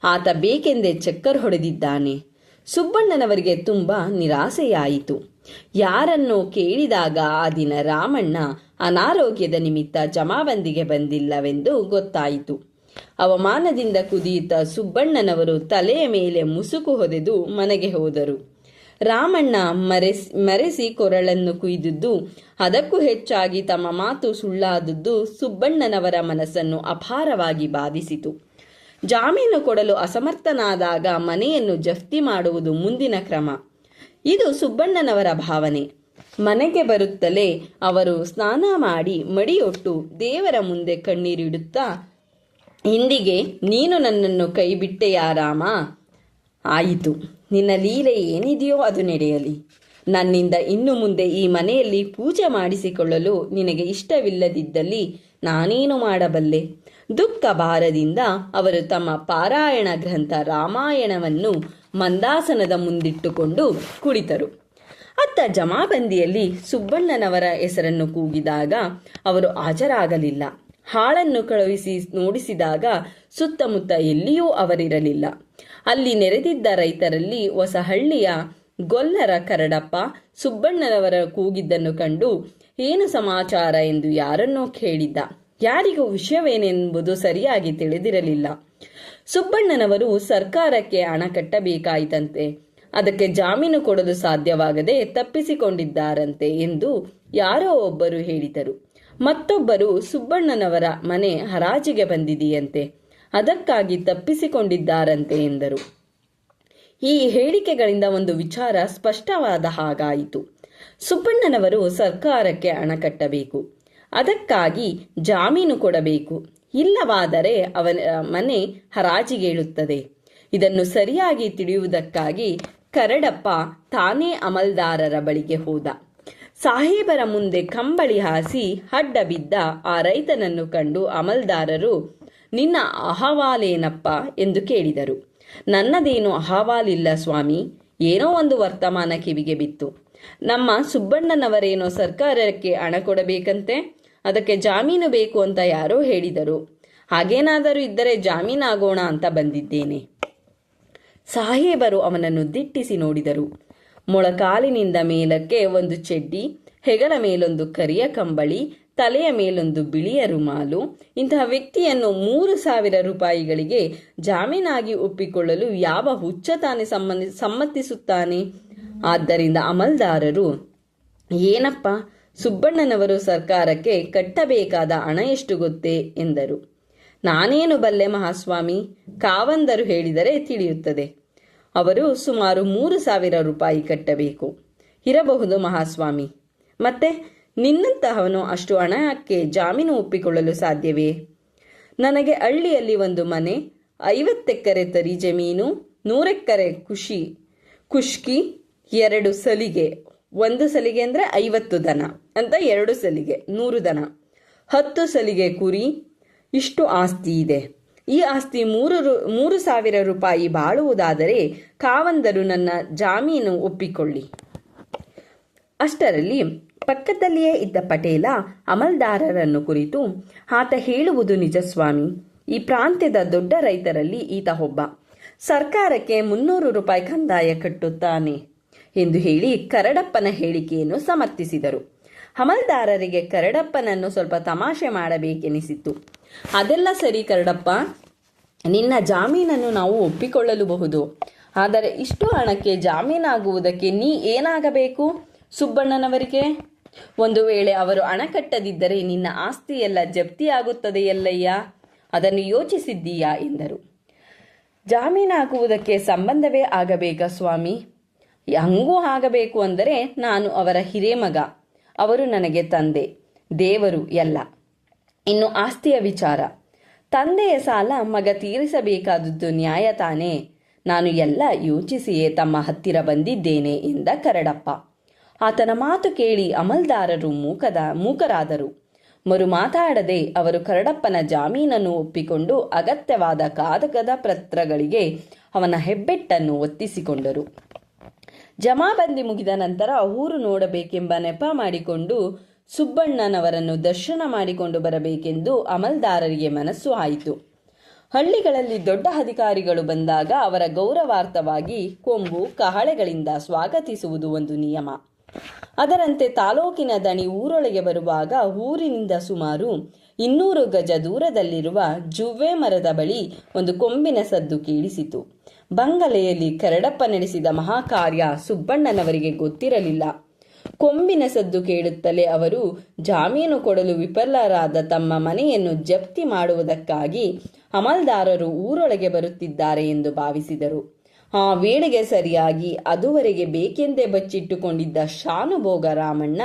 ಆತ ಬೇಕೆಂದೇ ಚಕ್ಕರ್ ಹೊಡೆದಿದ್ದಾನೆ. ಸುಬ್ಬಣ್ಣನವರಿಗೆ ತುಂಬ ನಿರಾಸೆಯಾಯಿತು. ಯಾರನ್ನೋ ಕೇಳಿದಾಗ ಆ ದಿನ ರಾಮಣ್ಣ ಅನಾರೋಗ್ಯದ ನಿಮಿತ್ತ ಜಮಾಬಂದಿಗೆ ಬಂದಿಲ್ಲವೆಂದು ಗೊತ್ತಾಯಿತು. ಅವಮಾನದಿಂದ ಕುದಿಯುತ್ತ ಸುಬ್ಬಣ್ಣನವರು ತಲೆಯ ಮೇಲೆ ಮುಸುಕು ಹೊದೆದು ಮನೆಗೆ ಹೋದರು. ರಾಮಣ್ಣ ಮರೆಸಿ ಮರೆಸಿ ಕೊರಳನ್ನು ಕುಯ್ದಿದ್ದು, ಅದಕ್ಕೂ ಹೆಚ್ಚಾಗಿ ತಮ್ಮ ಮಾತು ಸುಳ್ಳಾದದ್ದು ಸುಬ್ಬಣ್ಣನವರ ಮನಸ್ಸನ್ನು ಅಪಾರವಾಗಿ ಬಾಧಿಸಿತು. ಜಾಮೀನು ಕೊಡಲು ಅಸಮರ್ಥನಾದಾಗ ಮನೆಯನ್ನು ಜಫ್ತಿ ಮಾಡುವುದು ಮುಂದಿನ ಕ್ರಮ. ಇದು ಸುಬ್ಬಣ್ಣನವರ ಭಾವನೆ. ಮನೆಗೆ ಬರುತ್ತಲೇ ಅವರು ಸ್ನಾನ ಮಾಡಿ ಮಡಿಯೊಟ್ಟು ದೇವರ ಮುಂದೆ ಕಣ್ಣೀರಿಡುತ್ತಾ ಇಂದಿಗೆ ನೀನು ನನ್ನನ್ನು ಕೈಬಿಟ್ಟೆಯಾ ರಾಮ? ಆಯಿತು. ನಿನ್ನ ಲೀಲೆ ಏನಿದೆಯೋ ಅದು ನಡೆಯಲಿ. ನನ್ನಿಂದ ಇನ್ನು ಮುಂದೆ ಈ ಮನೆಯಲ್ಲಿ ಪೂಜೆ ಮಾಡಿಸಿಕೊಳ್ಳಲು ನಿನಗೆ ಇಷ್ಟವಿಲ್ಲದಿದ್ದಲ್ಲಿ ನಾನೇನು ಮಾಡಬಲ್ಲೆ? ದುಃಖ ಭಾರದಿಂದ ಅವರು ತಮ್ಮ ಪಾರಾಯಣ ಗ್ರಂಥ ರಾಮಾಯಣವನ್ನು ಮಂದಾಸನದ ಮುಂದಿಟ್ಟುಕೊಂಡು ಕುಳಿತರು. ಅತ್ತ ಜಮಾಬಂದಿಯಲ್ಲಿ ಸುಬ್ಬಣ್ಣನವರ ಹೆಸರನ್ನು ಕೂಗಿದಾಗ ಅವರು ಹಾಜರಾಗಲಿಲ್ಲ. ಹಾಳನ್ನು ಕಳುಹಿಸಿ ನೋಡಿಸಿದಾಗ ಸುತ್ತಮುತ್ತ ಎಲ್ಲಿಯೂ ಅವರಿರಲಿಲ್ಲ. ಅಲ್ಲಿ ನೆರೆದಿದ್ದ ರೈತರಲ್ಲಿ ಹೊಸಹಳ್ಳಿಯ ಗೊಲ್ಲರ ಕರಡಪ್ಪ ಸುಬ್ಬಣ್ಣನವರ ಕೂಗಿದ್ದನ್ನು ಕಂಡು ಏನು ಸಮಾಚಾರ ಎಂದು ಯಾರನ್ನೋ ಕೇಳಿದ್ದ. ಯಾರಿಗೂ ವಿಷಯವೇನೆಂಬುದು ಸರಿಯಾಗಿ ತಿಳಿದಿರಲಿಲ್ಲ. ಸುಬ್ಬಣ್ಣನವರು ಸರ್ಕಾರಕ್ಕೆ ಹಣ ಕಟ್ಟಬೇಕಾಯಿತಂತೆ. ಅದಕ್ಕೆ ಜಾಮೀನು ಕೊಡಲು ಸಾಧ್ಯವಾಗದೆ ತಪ್ಪಿಸಿಕೊಂಡಿದ್ದಾರಂತೆ ಎಂದು ಯಾರೋ ಒಬ್ಬರು ಹೇಳಿದರು. ಮತ್ತೊಬ್ಬರು ಸುಬ್ಬಣ್ಣನವರ ಮನೆ ಹರಾಜಿಗೆ ಬಂದಿದೆಯಂತೆ. ಅದಕ್ಕಾಗಿ ತಪ್ಪಿಸಿಕೊಂಡಿದ್ದಾರಂತೆ ಎಂದರು. ಈ ಹೇಳಿಕೆಗಳಿಂದ ಒಂದು ವಿಚಾರ ಸ್ಪಷ್ಟವಾದ ಹಾಗಾಯಿತು. ಸುಬ್ಬಣ್ಣನವರು ಸರ್ಕಾರಕ್ಕೆ ಹಣ ಕಟ್ಟಬೇಕು. ಅದಕ್ಕಾಗಿ ಜಾಮೀನು ಕೊಡಬೇಕು. ಇಲ್ಲವಾದರೆ ಅವನ ಮನೆ ಹರಾಜಿಗೇಳುತ್ತದೆ ಇದನ್ನು ಸರಿಯಾಗಿ ತಿಳಿಯುವುದಕ್ಕಾಗಿ ಕರಡಪ್ಪ ತಾನೇ ಅಮಲ್ದಾರರ ಬಳಿಗೆ ಹೋದ. ಸಾಹೇಬರ ಮುಂದೆ ಕಂಬಳಿ ಹಾಸಿ ಅಡ್ಡ ಬಿದ್ದ ಆ ರೈತನನ್ನು ಕಂಡು ಅಮಲ್ದಾರರು, ನಿನ್ನ ಅಹವಾಲೇನಪ್ಪ? ಎಂದು ಕೇಳಿದರು. ನನ್ನದೇನು ಅಹವಾಲಿಲ್ಲ ಸ್ವಾಮಿ. ಏನೋ ಒಂದು ವರ್ತಮಾನ ಕಿವಿಗೆ ಬಿತ್ತು. ನಮ್ಮ ಸುಬ್ಬಣ್ಣನವರೇನೋ ಸರ್ಕಾರಕ್ಕೆ ಹಣ ಕೊಡಬೇಕಂತೆ. ಅದಕ್ಕೆ ಜಾಮೀನು ಬೇಕು ಅಂತ ಯಾರೋ ಹೇಳಿದರು. ಹಾಗೇನಾದರೂ ಇದ್ದರೆ ಜಾಮೀನಾಗೋಣ ಅಂತ ಬಂದಿದ್ದೇನೆ. ಸಾಹೇಬರು ಅವನನ್ನು ದಿಟ್ಟಿಸಿ ನೋಡಿದರು. ಮೊಳಕಾಲಿನಿಂದ ಮೇಲಕ್ಕೆ ಒಂದು ಚೆಡ್ಡಿ, ಹೆಗಲ ಮೇಲೊಂದು ಕರಿಯ ಕಂಬಳಿ, ತಲೆಯ ಮೇಲೊಂದು ಬಿಳಿಯ ರುಮಾಲು. ಇಂತಹ ವ್ಯಕ್ತಿಯನ್ನು ಮೂರು ಸಾವಿರ ರೂಪಾಯಿಗಳಿಗೆ ಜಾಮೀನಾಗಿ ಒಪ್ಪಿಕೊಳ್ಳಲು ಯಾವ ಹುಚ್ಚ ತಾನೆ ಸಂಬಂಧಿ ಸಮ್ಮತಿಸುತ್ತಾನೆ? ಆದ್ದರಿಂದ ಅಮಲ್ದಾರರು, ಏನಪ್ಪ? ಸುಬ್ಬಣ್ಣನವರು ಸರ್ಕಾರಕ್ಕೆ ಕಟ್ಟಬೇಕಾದ ಹಣ ಎಷ್ಟು ಗೊತ್ತೇ? ಎಂದರು. ನಾನೇನು ಬಲ್ಲೆ ಮಹಾಸ್ವಾಮಿ? ಕಾವಂದರು ಹೇಳಿದರೆ ತಿಳಿಯುತ್ತದೆ. ಅವರು ಸುಮಾರು ಮೂರು ಸಾವಿರ ರೂಪಾಯಿ ಕಟ್ಟಬೇಕು. ಇರಬಹುದು ಮಹಾಸ್ವಾಮಿ. ಮತ್ತೆ ನಿನ್ನಂತಹವನು ಅಷ್ಟು ಹಣಕ್ಕೆ ಜಾಮೀನು ಒಪ್ಪಿಕೊಳ್ಳಲು ಸಾಧ್ಯವೇ? ನನಗೆ ಹಳ್ಳಿಯಲ್ಲಿ ಒಂದು ಮನೆ ಐವತ್ತೆಕರೆ ತರಿ ಜಮೀನು ನೂರೆಕ್ಕರೆ ಖುಷಿ ಖುಷ್ಕಿ, ಎರಡು ಸಲಿಗೆ, ಒಂದು ಸಲಿಗೆ ಅಂದರೆ ಐವತ್ತು ದನ ಅಂತ ಎರಡು ಸಲಿಗೆ, ನೂರು ದನ, ಹತ್ತು ಸಲಿಗೆ ಕುರಿ, ಇಷ್ಟು ಆಸ್ತಿ ಇದೆ. ಈ ಆಸ್ತಿ ಮೂರು ಮೂರು ಸಾವಿರ ರೂಪಾಯಿ ಬಾಳುವುದಾದರೆ ಕಾವಂದರು ನನ್ನ ಜಾಮೀನು ಒಪ್ಪಿಕೊಳ್ಳಿ. ಅಷ್ಟರಲ್ಲಿ ಪಕ್ಕದಲ್ಲಿಯೇ ಇದ್ದ ಪಟೇಲ ಅಮಲ್ದಾರರನ್ನು ಕುರಿತು ಆತ ಹೇಳುವುದು ನಿಜಸ್ವಾಮಿ ಈ ಪ್ರಾಂತ್ಯದ ದೊಡ್ಡ ರೈತರಲ್ಲಿ ಈತ ಒಬ್ಬ. ಸರ್ಕಾರಕ್ಕೆ ಮುನ್ನೂರು ರೂಪಾಯಿ ಕಂದಾಯ ಕಟ್ಟುತ್ತಾನೆ ಎಂದು ಹೇಳಿ ಕರಡಪ್ಪನ ಹೇಳಿಕೆಯನ್ನು ಸಮರ್ಥಿಸಿದರು. ಅಮಲ್ದಾರರಿಗೆ ಕರಡಪ್ಪನನ್ನು ಸ್ವಲ್ಪ ತಮಾಷೆ ಮಾಡಬೇಕೆನಿಸಿತು ಅದೆಲ್ಲ ಸರಿ ಕರಡಪ್ಪ. ನಿನ್ನ ಜಾಮೀನನ್ನು ನಾವು ಒಪ್ಪಿಕೊಳ್ಳಲುಬಹುದು. ಆದರೆ ಇಷ್ಟು ಹಣಕ್ಕೆ ಜಾಮೀನಾಗುವುದಕ್ಕೆ ನೀ ಏನಾಗಬೇಕು ಸುಬ್ಬಣ್ಣನವರಿಗೆ? ಒಂದು ವೇಳೆ ಅವರು ಹಣ ಕಟ್ಟದಿದ್ದರೆ ನಿನ್ನ ಆಸ್ತಿಯೆಲ್ಲ ಜಪ್ತಿಯಾಗುತ್ತದೆಯಲ್ಲಯ್ಯ? ಅದನ್ನು ಯೋಚಿಸಿದ್ದೀಯಾ ಎಂದರು. ಜಾಮೀನಾಗುವುದಕ್ಕೆ ಸಂಬಂಧವೇ ಆಗಬೇಕಾ ಸ್ವಾಮಿ? ಹಂಗೂ ಆಗಬೇಕು ಅಂದರೆ ನಾನು ಅವರ ಹಿರೇಮಗ. ಅವರು ನನಗೆ ತಂದೆ, ದೇವರು ಎಲ್ಲ. ಇನ್ನು ಆಸ್ತಿಯ ವಿಚಾರ. ತಂದೆಯ ಸಾಲ ಮಗ ತೀರಿಸಬೇಕಾದದ್ದು ನ್ಯಾಯ ತಾನೇ. ನಾನು ಎಲ್ಲ ಯೋಚಿಸಿಯೇ ತಮ್ಮ ಹತ್ತಿರ ಬಂದಿದ್ದೇನೆ ಎಂದ ಕರಡಪ್ಪ. ಆತನ ಮಾತು ಕೇಳಿ ಅಮಲ್ದಾರರು ಮೂಕದ, ಮೂಕರಾದರು. ಮರು ಮಾತಾಡದೆ ಅವರು ಕರಡಪ್ಪನ ಜಾಮೀನನ್ನು ಒಪ್ಪಿಕೊಂಡು ಅಗತ್ಯವಾದ ಕಾದಕದ ಪತ್ರಗಳಿಗೆ ಅವನ ಹೆಬ್ಬೆಟ್ಟನ್ನು ಒತ್ತಿಸಿಕೊಂಡರು. ಜಮಾಬಂದಿ ಮುಗಿದ ನಂತರ ಊರು ನೋಡಬೇಕೆಂಬ ನೆಪ ಮಾಡಿಕೊಂಡು ಸುಬ್ಬಣ್ಣನವರನ್ನು ದರ್ಶನ ಮಾಡಿಕೊಂಡು ಬರಬೇಕೆಂದು ಅಮಲ್ದಾರರಿಗೆ ಮನಸ್ಸು ಆಯಿತು. ಹಳ್ಳಿಗಳಲ್ಲಿ ದೊಡ್ಡ ಅಧಿಕಾರಿಗಳು ಬಂದಾಗ ಅವರ ಗೌರವಾರ್ಥವಾಗಿ ಕೊಂಬು, ಕಹಳೆಗಳಿಂದ ಸ್ವಾಗತಿಸುವುದು ಒಂದು ನಿಯಮ. ಅದರಂತೆ ತಾಲೂಕಿನ ದಣಿ ಊರೊಳಗೆ ಬರುವಾಗ ಊರಿನಿಂದ ಸುಮಾರು ಇನ್ನೂರು ಗಜ ದೂರದಲ್ಲಿರುವ ಜುವ್ವೆ ಮರದ ಬಳಿ ಒಂದು ಕೊಂಬಿನ ಸದ್ದು ಕೇಳಿಸಿತು. ಬಂಗಲೆಯಲ್ಲಿ ಕರಡಪ್ಪ ನಡೆಸಿದ ಮಹಾಕಾರ್ಯ ಸುಬ್ಬಣ್ಣನವರಿಗೆ ಗೊತ್ತಿರಲಿಲ್ಲ. ಕೊಂಬಿನ ಸದ್ದು ಕೇಳುತ್ತಲೇ ಅವರು, ಜಾಮೀನು ಕೊಡಲು ವಿಫಲರಾದ ತಮ್ಮ ಮನೆಯನ್ನು ಜಪ್ತಿ ಮಾಡುವುದಕ್ಕಾಗಿ ಅಮಲ್ದಾರರು ಊರೊಳಗೆ ಬರುತ್ತಿದ್ದಾರೆ ಎಂದು ಭಾವಿಸಿದರು. ಆ ವೇಳೆಗೆ ಸರಿಯಾಗಿ ಅದುವರೆಗೆ ಬೇಕೆಂದೇ ಬಚ್ಚಿಟ್ಟುಕೊಂಡಿದ್ದ ಶಾನುಭೋಗ ರಾಮಣ್ಣ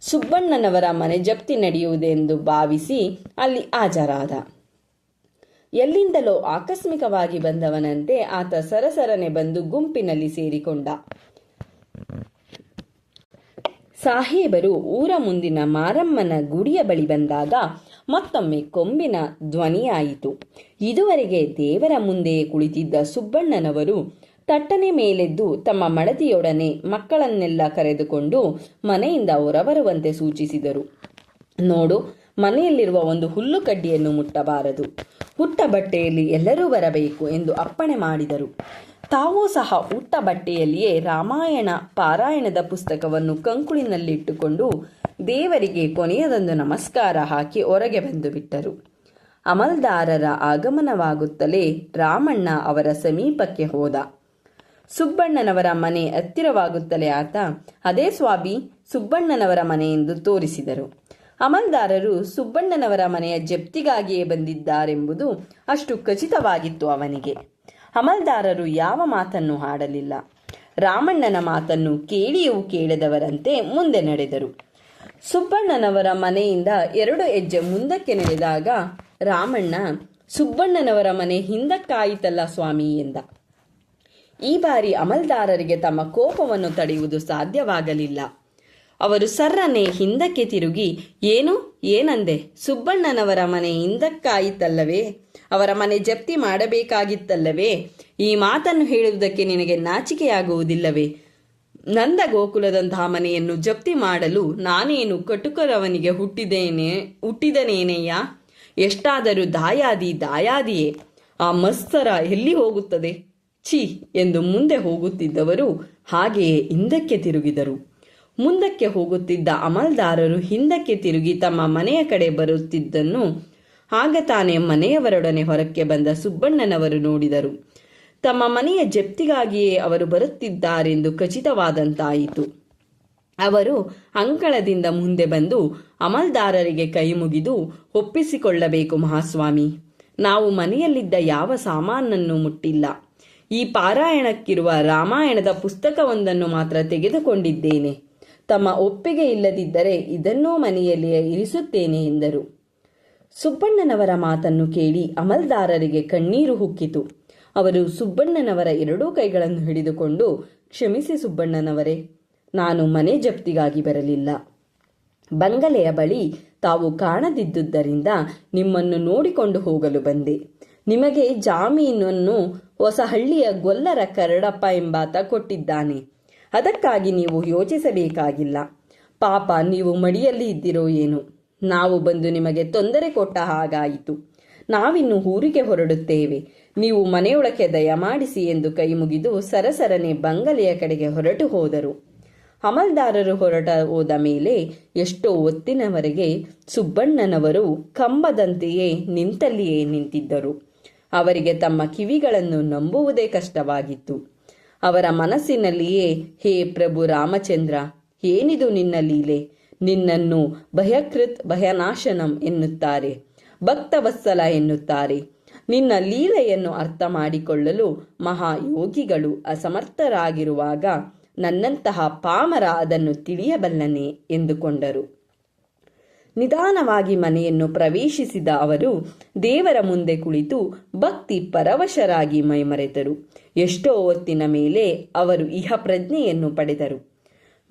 ಸುಬ್ಬಣ್ಣನವರ ಮನೆ ಜಪ್ತಿ ನಡೆಯುವುದೆಂದು ಭಾವಿಸಿ ಅಲ್ಲಿ ಹಾಜರಾದ. ಎಲ್ಲಿಂದಲೋ ಆಕಸ್ಮಿಕವಾಗಿ ಬಂದವನಂತೆ ಆತ ಸರಸರನೆ ಬಂದು ಗುಂಪಿನಲ್ಲಿ ಸೇರಿಕೊಂಡ. ಸಾಹೇಬರು ಊರ ಮುಂದಿನ ಮಾರಮ್ಮನ ಗುಡಿಯ ಬಳಿ ಬಂದಾಗ ಮತ್ತೊಮ್ಮೆ ಕೊಂಬಿನ ಧ್ವನಿಯಾಯಿತು. ಇದುವರೆಗೆ ದೇವರ ಮುಂದೆಯೇ ಕುಳಿತಿದ್ದ ಸುಬ್ಬಣ್ಣನವರು ತಟ್ಟನೆ ಮೇಲೆದ್ದು ತಮ್ಮ ಮಡದಿಯೊಡನೆ ಮಕ್ಕಳನ್ನೆಲ್ಲ ಕರೆದುಕೊಂಡು ಮನೆಯಿಂದ ಹೊರಬರುವಂತೆ ಸೂಚಿಸಿದರು. ನೋಡು ಮನೆಯಲ್ಲಿರುವ ಒಂದು ಹುಲ್ಲು ಕಡ್ಡಿಯನ್ನು ಮುಟ್ಟಬಾರದು. ಹುಟ್ಟ ಬಟ್ಟೆಯಲ್ಲಿ ಎಲ್ಲರೂ ಬರಬೇಕು ಎಂದು ಅಪ್ಪಣೆ ಮಾಡಿದರು. ತಾವೂ ಸಹ ಹುಟ್ಟ ಬಟ್ಟೆಯಲ್ಲಿಯೇ ರಾಮಾಯಣ, ಪಾರಾಯಣದ ಪುಸ್ತಕವನ್ನು ಕಂಕುಳಿನಲ್ಲಿಟ್ಟುಕೊಂಡು ದೇವರಿಗೆ ಕೊನೆಯದೊಂದು ನಮಸ್ಕಾರ ಹಾಕಿ ಹೊರಗೆ ಬಂದು ಬಿಟ್ಟರು. ಅಮಲ್ದಾರರ ಆಗಮನವಾಗುತ್ತಲೇ ರಾಮಣ್ಣ ಅವರ ಸಮೀಪಕ್ಕೆ ಹೋದ. ಸುಬ್ಬಣ್ಣನವರ ಮನೆ ಹತ್ತಿರವಾಗುತ್ತಲೇ ಆತ, ಅದೇ ಸ್ವಾಮಿ, ಸುಬ್ಬಣ್ಣನವರ ಮನೆ ಎಂದು ತೋರಿಸಿದರು. ಅಮಲ್ದಾರರು ಸುಬ್ಬಣ್ಣನವರ ಮನೆಯ ಜಪ್ತಿಗಾಗಿಯೇ ಬಂದಿದ್ದಾರೆಂಬುದು ಅಷ್ಟು ಖಚಿತವಾಗಿತ್ತು ಅವನಿಗೆ. ಅಮಲ್ದಾರರು ಯಾವ ಮಾತನ್ನು ಹಾಡಲಿಲ್ಲ. ರಾಮಣ್ಣನ ಮಾತನ್ನು ಕೇಳಿಯೂ ಕೇಳದವರಂತೆ ಮುಂದೆ ನಡೆದರು. ಸುಬ್ಬಣ್ಣನವರ ಮನೆಯಿಂದ ಎರಡು ಹೆಜ್ಜೆ ಮುಂದಕ್ಕೆ ನಡೆದಾಗ ರಾಮಣ್ಣ, ಸುಬ್ಬಣ್ಣನವರ ಮನೆ ಹಿಂದಕ್ಕಾಯಿತಲ್ಲ ಸ್ವಾಮಿ ಎಂದ. ಈ ಬಾರಿ ಅಮಲ್ದಾರರಿಗೆ ತಮ್ಮ ಕೋಪವನ್ನು ತಡೆಯುವುದು ಸಾಧ್ಯವಾಗಲಿಲ್ಲ. ಅವರು ಸರ್ರನೆ ಹಿಂದಕ್ಕೆ ತಿರುಗಿ, ಏನು? ಏನಂದೆ? ಸುಬ್ಬಣ್ಣನವರ ಮನೆ ಹಿಂದಕ್ಕಾಯಿತಲ್ಲವೇ? ಅವರ ಮನೆ ಜಪ್ತಿ ಮಾಡಬೇಕಾಗಿತ್ತಲ್ಲವೇ? ಈ ಮಾತನ್ನು ಹೇಳುವುದಕ್ಕೆ ನಿನಗೆ ನಾಚಿಕೆಯಾಗುವುದಿಲ್ಲವೇ? ನಂದ ಗೋಕುಲದಂತಹ ಮನೆಯನ್ನು ಜಪ್ತಿ ಮಾಡಲು ನಾನೇನು ಕಟುಕರವನಿಗೆ ಹುಟ್ಟಿದೇನೆ ಹುಟ್ಟಿದನೇನೆಯ? ಎಷ್ಟಾದರೂ ದಾಯಾದಿ ದಾಯಾದಿಯೇ, ಆ ಮತ್ಸರ ಎಲ್ಲಿ ಹೋಗುತ್ತದೆ? ಛೀ! ಎಂದು ಮುಂದೆ ಹೋಗುತ್ತಿದ್ದವರು ಹಾಗೆಯೇ ಹಿಂದಕ್ಕೆ ತಿರುಗಿದರು. ಮುಂದಕ್ಕೆ ಹೋಗುತ್ತಿದ್ದ ಅಮಲ್ದಾರರು ಹಿಂದಕ್ಕೆ ತಿರುಗಿ ತಮ್ಮ ಮನೆಯ ಕಡೆ ಬರುತ್ತಿದ್ದನ್ನು ಆಗ ತಾನೇ ಮನೆಯವರೊಡನೆ ಹೊರಕ್ಕೆ ಬಂದ ಸುಬ್ಬಣ್ಣನವರು ನೋಡಿದರು. ತಮ್ಮ ಮನೆಯ ಜಪ್ತಿಗಾಗಿಯೇ ಅವರು ಬರುತ್ತಿದ್ದಾರೆಂದು ಖಚಿತವಾದಂತಾಯಿತು. ಅವರು ಅಂಗಳದಿಂದ ಮುಂದೆ ಬಂದು ಅಮಲ್ದಾರರಿಗೆ ಕೈ ಮುಗಿದು, ಒಪ್ಪಿಸಿಕೊಳ್ಳಬೇಕು ಮಹಾಸ್ವಾಮಿ. ನಾವು ಮನೆಯಲ್ಲಿದ್ದ ಯಾವ ಸಾಮಾನನ್ನು ಮುಟ್ಟಿಲ್ಲ. ಈ ಪಾರಾಯಣಕ್ಕಿರುವ ರಾಮಾಯಣದ ಪುಸ್ತಕವೊಂದನ್ನು ಮಾತ್ರ ತೆಗೆದುಕೊಂಡಿದ್ದೇನೆ. ತಮ್ಮ ಒಪ್ಪಿಗೆ ಇಲ್ಲದಿದ್ದರೆ ಇದನ್ನೂ ಮನೆಯಲ್ಲಿಯೇ ಇರಿಸುತ್ತೇನೆ ಎಂದರು. ಸುಬ್ಬಣ್ಣನವರ ಮಾತನ್ನು ಕೇಳಿ ಅಮಲ್ದಾರರಿಗೆ ಕಣ್ಣೀರು ಹುಕ್ಕಿತು. ಅವರು ಸುಬ್ಬಣ್ಣನವರ ಎರಡೂ ಕೈಗಳನ್ನು ಹಿಡಿದುಕೊಂಡು, ಕ್ಷಮಿಸಿ ಸುಬ್ಬಣ್ಣನವರೇ, ನಾನು ಮನೆ ಜಪ್ತಿಗಾಗಿ ಬರಲಿಲ್ಲ. ಬಂಗಲೆಯ ಬಳಿ ತಾವು ಕಾಣದಿದ್ದುದರಿಂದ ನಿಮ್ಮನ್ನು ನೋಡಿಕೊಂಡು ಹೋಗಲು ಬಂದೆ. ನಿಮಗೆ ಜಾಮೀನನ್ನು ಹೊಸಹಳ್ಳಿಯ ಗೊಲ್ಲರ ಕರಡಪ್ಪ ಎಂಬಾತ ಕೊಟ್ಟಿದ್ದಾನೆ. ಅದಕ್ಕಾಗಿ ನೀವು ಯೋಚಿಸಬೇಕಾಗಿಲ್ಲ. ಪಾಪ, ನೀವು ಮಡಿಯಲ್ಲಿ ಇದ್ದಿರೋ ಏನು? ನಾವು ಬಂದು ನಿಮಗೆ ತೊಂದರೆ ಕೊಟ್ಟ ಹಾಗಾಯಿತು. ನಾವಿನ್ನು ಊರಿಗೆ ಹೊರಡುತ್ತೇವೆ. ನೀವು ಮನೆಯೊಳಕ್ಕೆ ದಯಮಾಡಿಸಿ ಎಂದು ಕೈ ಮುಗಿದು ಸರಸರನೆ ಬಂಗಲೆಯ ಕಡೆಗೆ ಹೊರಟು ಹೋದರು. ಅಮಲ್ದಾರರು ಹೊರಟ ಹೋದ ಮೇಲೆ ಎಷ್ಟೋ ಹೊತ್ತಿನವರೆಗೆ ಸುಬ್ಬಣ್ಣನವರು ಕಂಬದಂತೆಯೇ ನಿಂತಲ್ಲಿಯೇ ನಿಂತಿದ್ದರು. ಅವರಿಗೆ ತಮ್ಮ ಕಿವಿಗಳನ್ನು ನಂಬುವುದೇ ಕಷ್ಟವಾಗಿತ್ತು. ಅವರ ಮನಸ್ಸಿನಲ್ಲಿಯೇ, ಹೇ ಪ್ರಭು ರಾಮಚಂದ್ರ, ಏನಿದು ನಿನ್ನ ಲೀಲೆ? ನಿನ್ನನ್ನು ಭಯಕೃತ್ ಭಯನಾಶನಂ ಎನ್ನುತ್ತಾರೆ, ಭಕ್ತವತ್ಸಲ ಎನ್ನುತ್ತಾರೆ. ನಿನ್ನ ಲೀಲೆಯನ್ನು ಅರ್ಥ ಮಾಡಿಕೊಳ್ಳಲು ಮಹಾಯೋಗಿಗಳು ಅಸಮರ್ಥರಾಗಿರುವಾಗ ನನ್ನಂತಹ ಪಾಮರ ಅದನ್ನು ತಿಳಿಯಬಲ್ಲನೆ ಎಂದುಕೊಂಡರು. ನಿಧಾನವಾಗಿ ಮನೆಯನ್ನು ಪ್ರವೇಶಿಸಿದ ಅವರು ದೇವರ ಮುಂದೆ ಕುಳಿತು ಭಕ್ತಿ ಪರವಶರಾಗಿ ಮೈಮರೆತರು. ಎಷ್ಟೋ ಹೊತ್ತಿನ ಮೇಲೆ ಅವರು ಇಹ ಪ್ರಜ್ಞೆಯನ್ನು ಪಡೆದರು.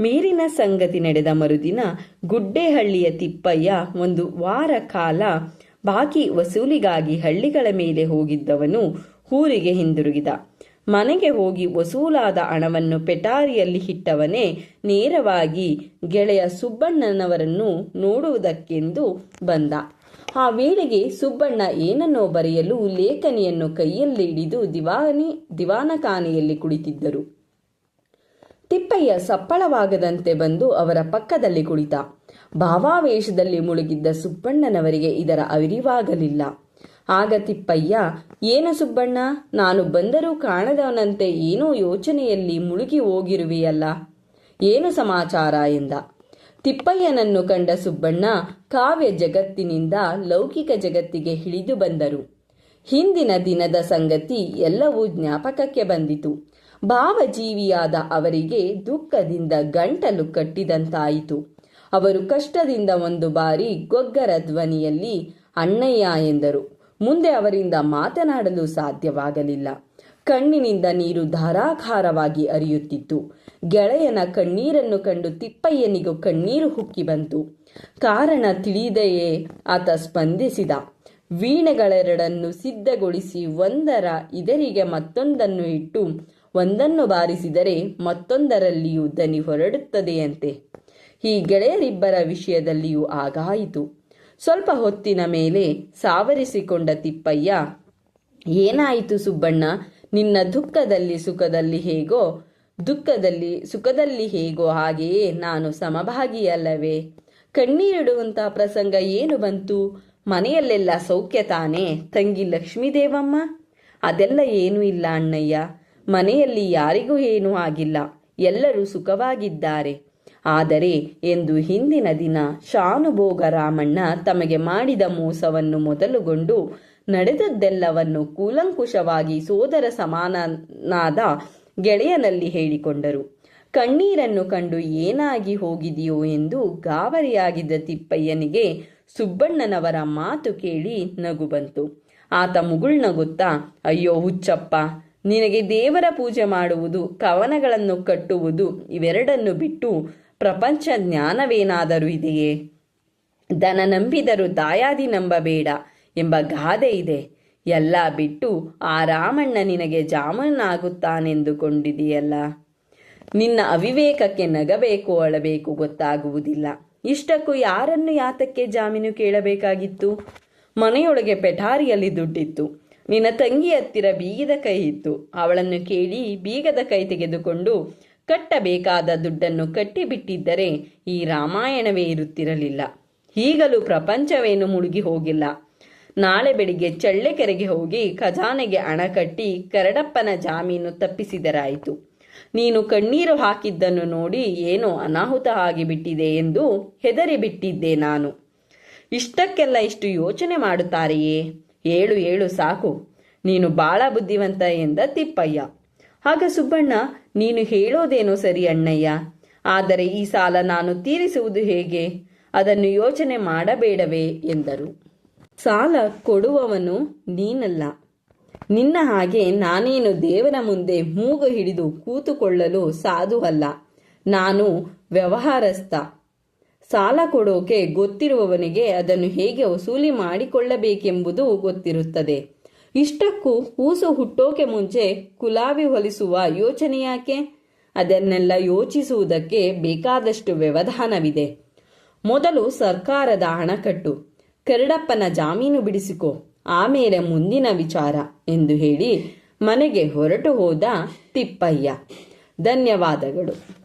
ಮೇಲಿನ ಸಂಗತಿ ನಡೆದ ಮರುದಿನ ಗುಡ್ಡೆಹಳ್ಳಿಯ ತಿಪ್ಪಯ್ಯ ಒಂದು ವಾರ ಕಾಲ ಬಾಕಿ ವಸೂಲಿಗಾಗಿ ಹಳ್ಳಿಗಳ ಮೇಲೆ ಹೋಗಿದ್ದವನು ಊರಿಗೆ ಹಿಂದಿರುಗಿದ. ಮನೆಗೆ ಹೋಗಿ ವಸೂಲಾದ ಹಣವನ್ನು ಪೆಟಾರಿಯಲ್ಲಿ ಇಟ್ಟವನೇ ನೇರವಾಗಿ ಗೆಳೆಯ ಸುಬ್ಬಣ್ಣನವರನ್ನು ನೋಡುವುದಕ್ಕೆಂದು ಬಂದ. ಆ ವೇಳೆಗೆ ಸುಬ್ಬಣ್ಣ ಏನನ್ನೋ ಬರೆಯಲು ಲೇಖನಿಯನ್ನು ಕೈಯಲ್ಲಿ ಹಿಡಿದು ದಿವಾನಿ, ದಿವಾನಖಾನೆಯಲ್ಲಿ ಕುಳಿತಿದ್ದರು. ತಿಪ್ಪಯ್ಯ ಸಪ್ಪಳವಾಗದಂತೆ ಬಂದು ಅವರ ಪಕ್ಕದಲ್ಲಿ ಕುಳಿತ. ಭಾವಾವೇಶದಲ್ಲಿ ಮುಳುಗಿದ್ದ ಸುಬ್ಬಣ್ಣನವರಿಗೆ ಇದರ ಅರಿವಾಗಲಿಲ್ಲ. ಆಗ ತಿಪ್ಪಯ್ಯ, ಏನು ಸುಬ್ಬಣ್ಣ, ನಾನು ಬಂದರೂ ಕಾಣದವನಂತೆ ಏನೋ ಯೋಚನೆಯಲ್ಲಿ ಮುಳುಗಿ ಹೋಗಿರುವೆಯಲ್ಲ. ಏನು ಸಮಾಚಾರ ಎಂದ. ತಿಪ್ಪಯ್ಯನನ್ನು ಕಂಡ ಸುಬ್ಬಣ್ಣ ಕಾವ್ಯ ಜಗತ್ತಿನಿಂದ ಲೌಕಿಕ ಜಗತ್ತಿಗೆ ಹಿಡಿದು ಬಂದರು. ಹಿಂದಿನ ದಿನದ ಸಂಗತಿ ಎಲ್ಲವೂ ಜ್ಞಾಪಕಕ್ಕೆ ಬಂದಿತು. ಭಾವಜೀವಿಯಾದ ಅವರಿಗೆ ದುಃಖದಿಂದ ಗಂಟಲು ಕಟ್ಟಿದಂತಾಯಿತು. ಅವರು ಕಷ್ಟದಿಂದ ಒಂದು ಬಾರಿ ಗೊಗ್ಗರ ಧ್ವನಿಯಲ್ಲಿ, ಅಣ್ಣಯ್ಯ ಎಂದರು. ಮುಂದೆ ಅವರಿಂದ ಮಾತನಾಡಲು ಸಾಧ್ಯವಾಗಲಿಲ್ಲ. ಕಣ್ಣಿನಿಂದ ನೀರು ಧಾರಾಕಾರವಾಗಿ ಅರಿಯುತ್ತಿತ್ತು ಗೆಳೆಯನ ಕಣ್ಣೀರನ್ನು ಕಂಡು ತಿಪ್ಪಯ್ಯನಿಗೂ ಕಣ್ಣೀರು ಹುಕ್ಕಿ ಬಂತು. ಕಾರಣ ತಿಳಿದೆಯೇ ಆತ ಸ್ಪಂದಿಸಿದ. ವೀಣೆಗಳೆರಡನ್ನು ಸಿದ್ಧಗೊಳಿಸಿ ಒಂದರ ಇದರಿಗೆ ಮತ್ತೊಂದನ್ನು ಇಟ್ಟು ಒಂದನ್ನು ಬಾರಿಸಿದರೆ ಮತ್ತೊಂದರಲ್ಲಿಯೂ ದನಿ ಹೊರಡುತ್ತದೆಯಂತೆ. ಈ ಗೆಳೆಯರಿಬ್ಬರ ವಿಷಯದಲ್ಲಿಯೂ ಆಗಾಯಿತು. ಸ್ವಲ್ಪ ಹೊತ್ತಿನ ಮೇಲೆ ಸಾವರಿಸಿಕೊಂಡ ತಿಪ್ಪಯ್ಯ, ಏನಾಯಿತು ಸುಬ್ಬಣ್ಣ? ನಿನ್ನ ದುಃಖದಲ್ಲಿ ಸುಖದಲ್ಲಿ ಹೇಗೋ, ದುಃಖದಲ್ಲಿ ಸುಖದಲ್ಲಿ ಹೇಗೋ ಹಾಗೆಯೇ ನಾನು ಸಮಭಾಗಿಯಲ್ಲವೇ ಕಣ್ಣೀರಿಡುವಂತಹ ಪ್ರಸಂಗ ಏನು ಬಂತು? ಮನೆಯಲ್ಲೆಲ್ಲ ಸೌಖ್ಯ ತಾನೇ? ತಂಗಿ ಲಕ್ಷ್ಮೀದೇವಮ್ಮ? ಅದೆಲ್ಲ ಏನೂ ಇಲ್ಲ ಅಣ್ಣಯ್ಯ. ಮನೆಯಲ್ಲಿ ಯಾರಿಗೂ ಏನೂ ಆಗಿಲ್ಲ. ಎಲ್ಲರೂ ಸುಖವಾಗಿದ್ದಾರೆ. ಆದರೆ ಎಂದು ಹಿಂದಿನ ದಿನ ಶಾನುಭೋಗ ರಾಮಣ್ಣ ತಮಗೆ ಮಾಡಿದ ಮೋಸವನ್ನು ಮೊದಲುಗೊಂಡು ನಡೆದದ್ದೆಲ್ಲವನ್ನು ಕೂಲಂಕುಷವಾಗಿ ಸೋದರ ಸಮಾನನಾದ ಗೆಳೆಯನಲ್ಲಿ ಹೇಳಿಕೊಂಡರು. ಕಣ್ಣೀರನ್ನು ಕಂಡು ಏನಾಗಿ ಹೋಗಿದೆಯೋ ಎಂದು ಗಾಬರಿಯಾಗಿದ್ದ ತಿಪ್ಪಯ್ಯನಿಗೆ ಸುಬ್ಬಣ್ಣನವರ ಮಾತು ಕೇಳಿ ನಗು ಬಂತು ಆತ ಮುಗುಳ್ನಗುತ್ತಾ ಅಯ್ಯೋ ಹುಚ್ಚಪ್ಪ, ನಿನಗೆ ದೇವರ ಪೂಜೆ ಮಾಡುವುದು, ಕವನಗಳನ್ನು ಕಟ್ಟುವುದು ಇವೆರಡನ್ನು ಬಿಟ್ಟು ಪ್ರಪಂಚ ಜ್ಞಾನವೇನಾದರೂ ಇದೆಯೇ? ದನ ನಂಬಿದರೂ ದಾಯಾದಿ ನಂಬಬೇಡ ಎಂಬ ಗಾದೆ ಇದೆ. ಎಲ್ಲ ಬಿಟ್ಟು ಆ ರಾಮಣ್ಣ ನಿನಗೆ ಜಾಮನಾಗುತ್ತಾನೆಂದುಕೊಂಡಿದೆಯಲ್ಲ? ನಿನ್ನ ಅವಿವೇಕಕ್ಕೆ ನಗಬೇಕು ಅಳಬೇಕು ಗೊತ್ತಾಗುವುದಿಲ್ಲ. ಇಷ್ಟಕ್ಕೂ ಯಾರನ್ನು ಯಾತಕ್ಕೆ ಜಾಮೀನು ಕೇಳಬೇಕಾಗಿತ್ತು? ಮನೆಯೊಳಗೆ ಪೆಠಾರಿಯಲ್ಲಿ ದುಡ್ಡಿತ್ತು. ನಿನ್ನ ತಂಗಿ ಹತ್ತಿರ ಬೀಗದ ಕೈ ಇತ್ತು ಅವಳನ್ನು ಕೇಳಿ ಬೀಗದ ಕೈ ತೆಗೆದುಕೊಂಡು ಕಟ್ಟಬೇಕಾದ ದುಡ್ಡನ್ನು ಕಟ್ಟಿಬಿಟ್ಟಿದ್ದರೆ ಈ ರಾಮಾಯಣವೇ ಇರುತ್ತಿರಲಿಲ್ಲ. ಈಗಲೂ ಪ್ರಪಂಚವೇನು ಮುಳುಗಿ ಹೋಗಿಲ್ಲ. ನಾಳೆ ಬೆಳಿಗ್ಗೆ ಚಳ್ಳೆಕೆರೆಗೆ ಹೋಗಿ ಖಜಾನೆಗೆ ಹಣ ಕಟ್ಟಿ ಕರಡಪ್ಪನ ಜಾಮೀನು ತಪ್ಪಿಸಿದರಾಯಿತು. ನೀನು ಕಣ್ಣೀರು ಹಾಕಿದ್ದನ್ನು ನೋಡಿ ಏನೋ ಅನಾಹುತ ಆಗಿಬಿಟ್ಟಿದೆ ಎಂದು ಹೆದರಿಬಿಟ್ಟಿದ್ದೆ ನಾನು. ಇಷ್ಟಕ್ಕೆಲ್ಲ ಇಷ್ಟು ಯೋಚನೆ ಮಾಡುತ್ತಾರೆಯೇ? ಏಳು ಏಳು ಸಾಕು. ನೀನು ಬಾಳ ಬುದ್ಧಿವಂತ ಎಂದ ತಿಪ್ಪಯ್ಯ. ಆಗ ಸುಬ್ಬಣ್ಣ ನೀನು ಹೇಳೋದೇನೋ ಸರಿ ಅಣ್ಣಯ್ಯ? ಆದರೆ ಈ ಸಾಲ ನಾನು ತೀರಿಸುವುದು ಹೇಗೆ? ಅದನ್ನು ಯೋಚನೆ ಮಾಡಬೇಡವೇ ಎಂದರು. ಸಾಲ ಕೊಡುವವನು ನೀನಲ್ಲ. ನಿನ್ನ ಹಾಗೆ ನಾನೇನು ದೇವರ ಮುಂದೆ ಮೂಗು ಹಿಡಿದು ಕೂತುಕೊಳ್ಳಲು ಸಾಧುವಲ್ಲ. ನಾನು ವ್ಯವಹಾರಸ್ಥ. ಸಾಲ ಕೊಡೋಕೆ ಗೊತ್ತಿರುವವನಿಗೆ ಅದನ್ನು ಹೇಗೆ ವಸೂಲಿ ಮಾಡಿಕೊಳ್ಳಬೇಕೆಂಬುದು ಗೊತ್ತಿರುತ್ತದೆ. ಇಷ್ಟಕ್ಕೂ ಕೂಸು ಹುಟ್ಟೋಕೆ ಮುಂಚೆ ಕುಲಾವಿ ಹೊಲಿಸುವ ಯೋಚನೆ ಯಾಕೆ? ಅದನ್ನೆಲ್ಲ ಯೋಚಿಸುವುದಕ್ಕೆ ಬೇಕಾದಷ್ಟು ವ್ಯವಧಾನವಿದೆ. ಮೊದಲು ಸರ್ಕಾರದ ಅಣಕಟ್ಟು, ಕರಡಪ್ಪನ ಜಾಮೀನು ಬಿಡಿಸಿಕೊ, ಆಮೇಲೆ ಮುಂದಿನ ವಿಚಾರ ಎಂದು ಹೇಳಿ ಮನೆಗೆ ಹೊರಟು ಹೋದ ತಿಪ್ಪಯ್ಯ. ಧನ್ಯವಾದಗಳು.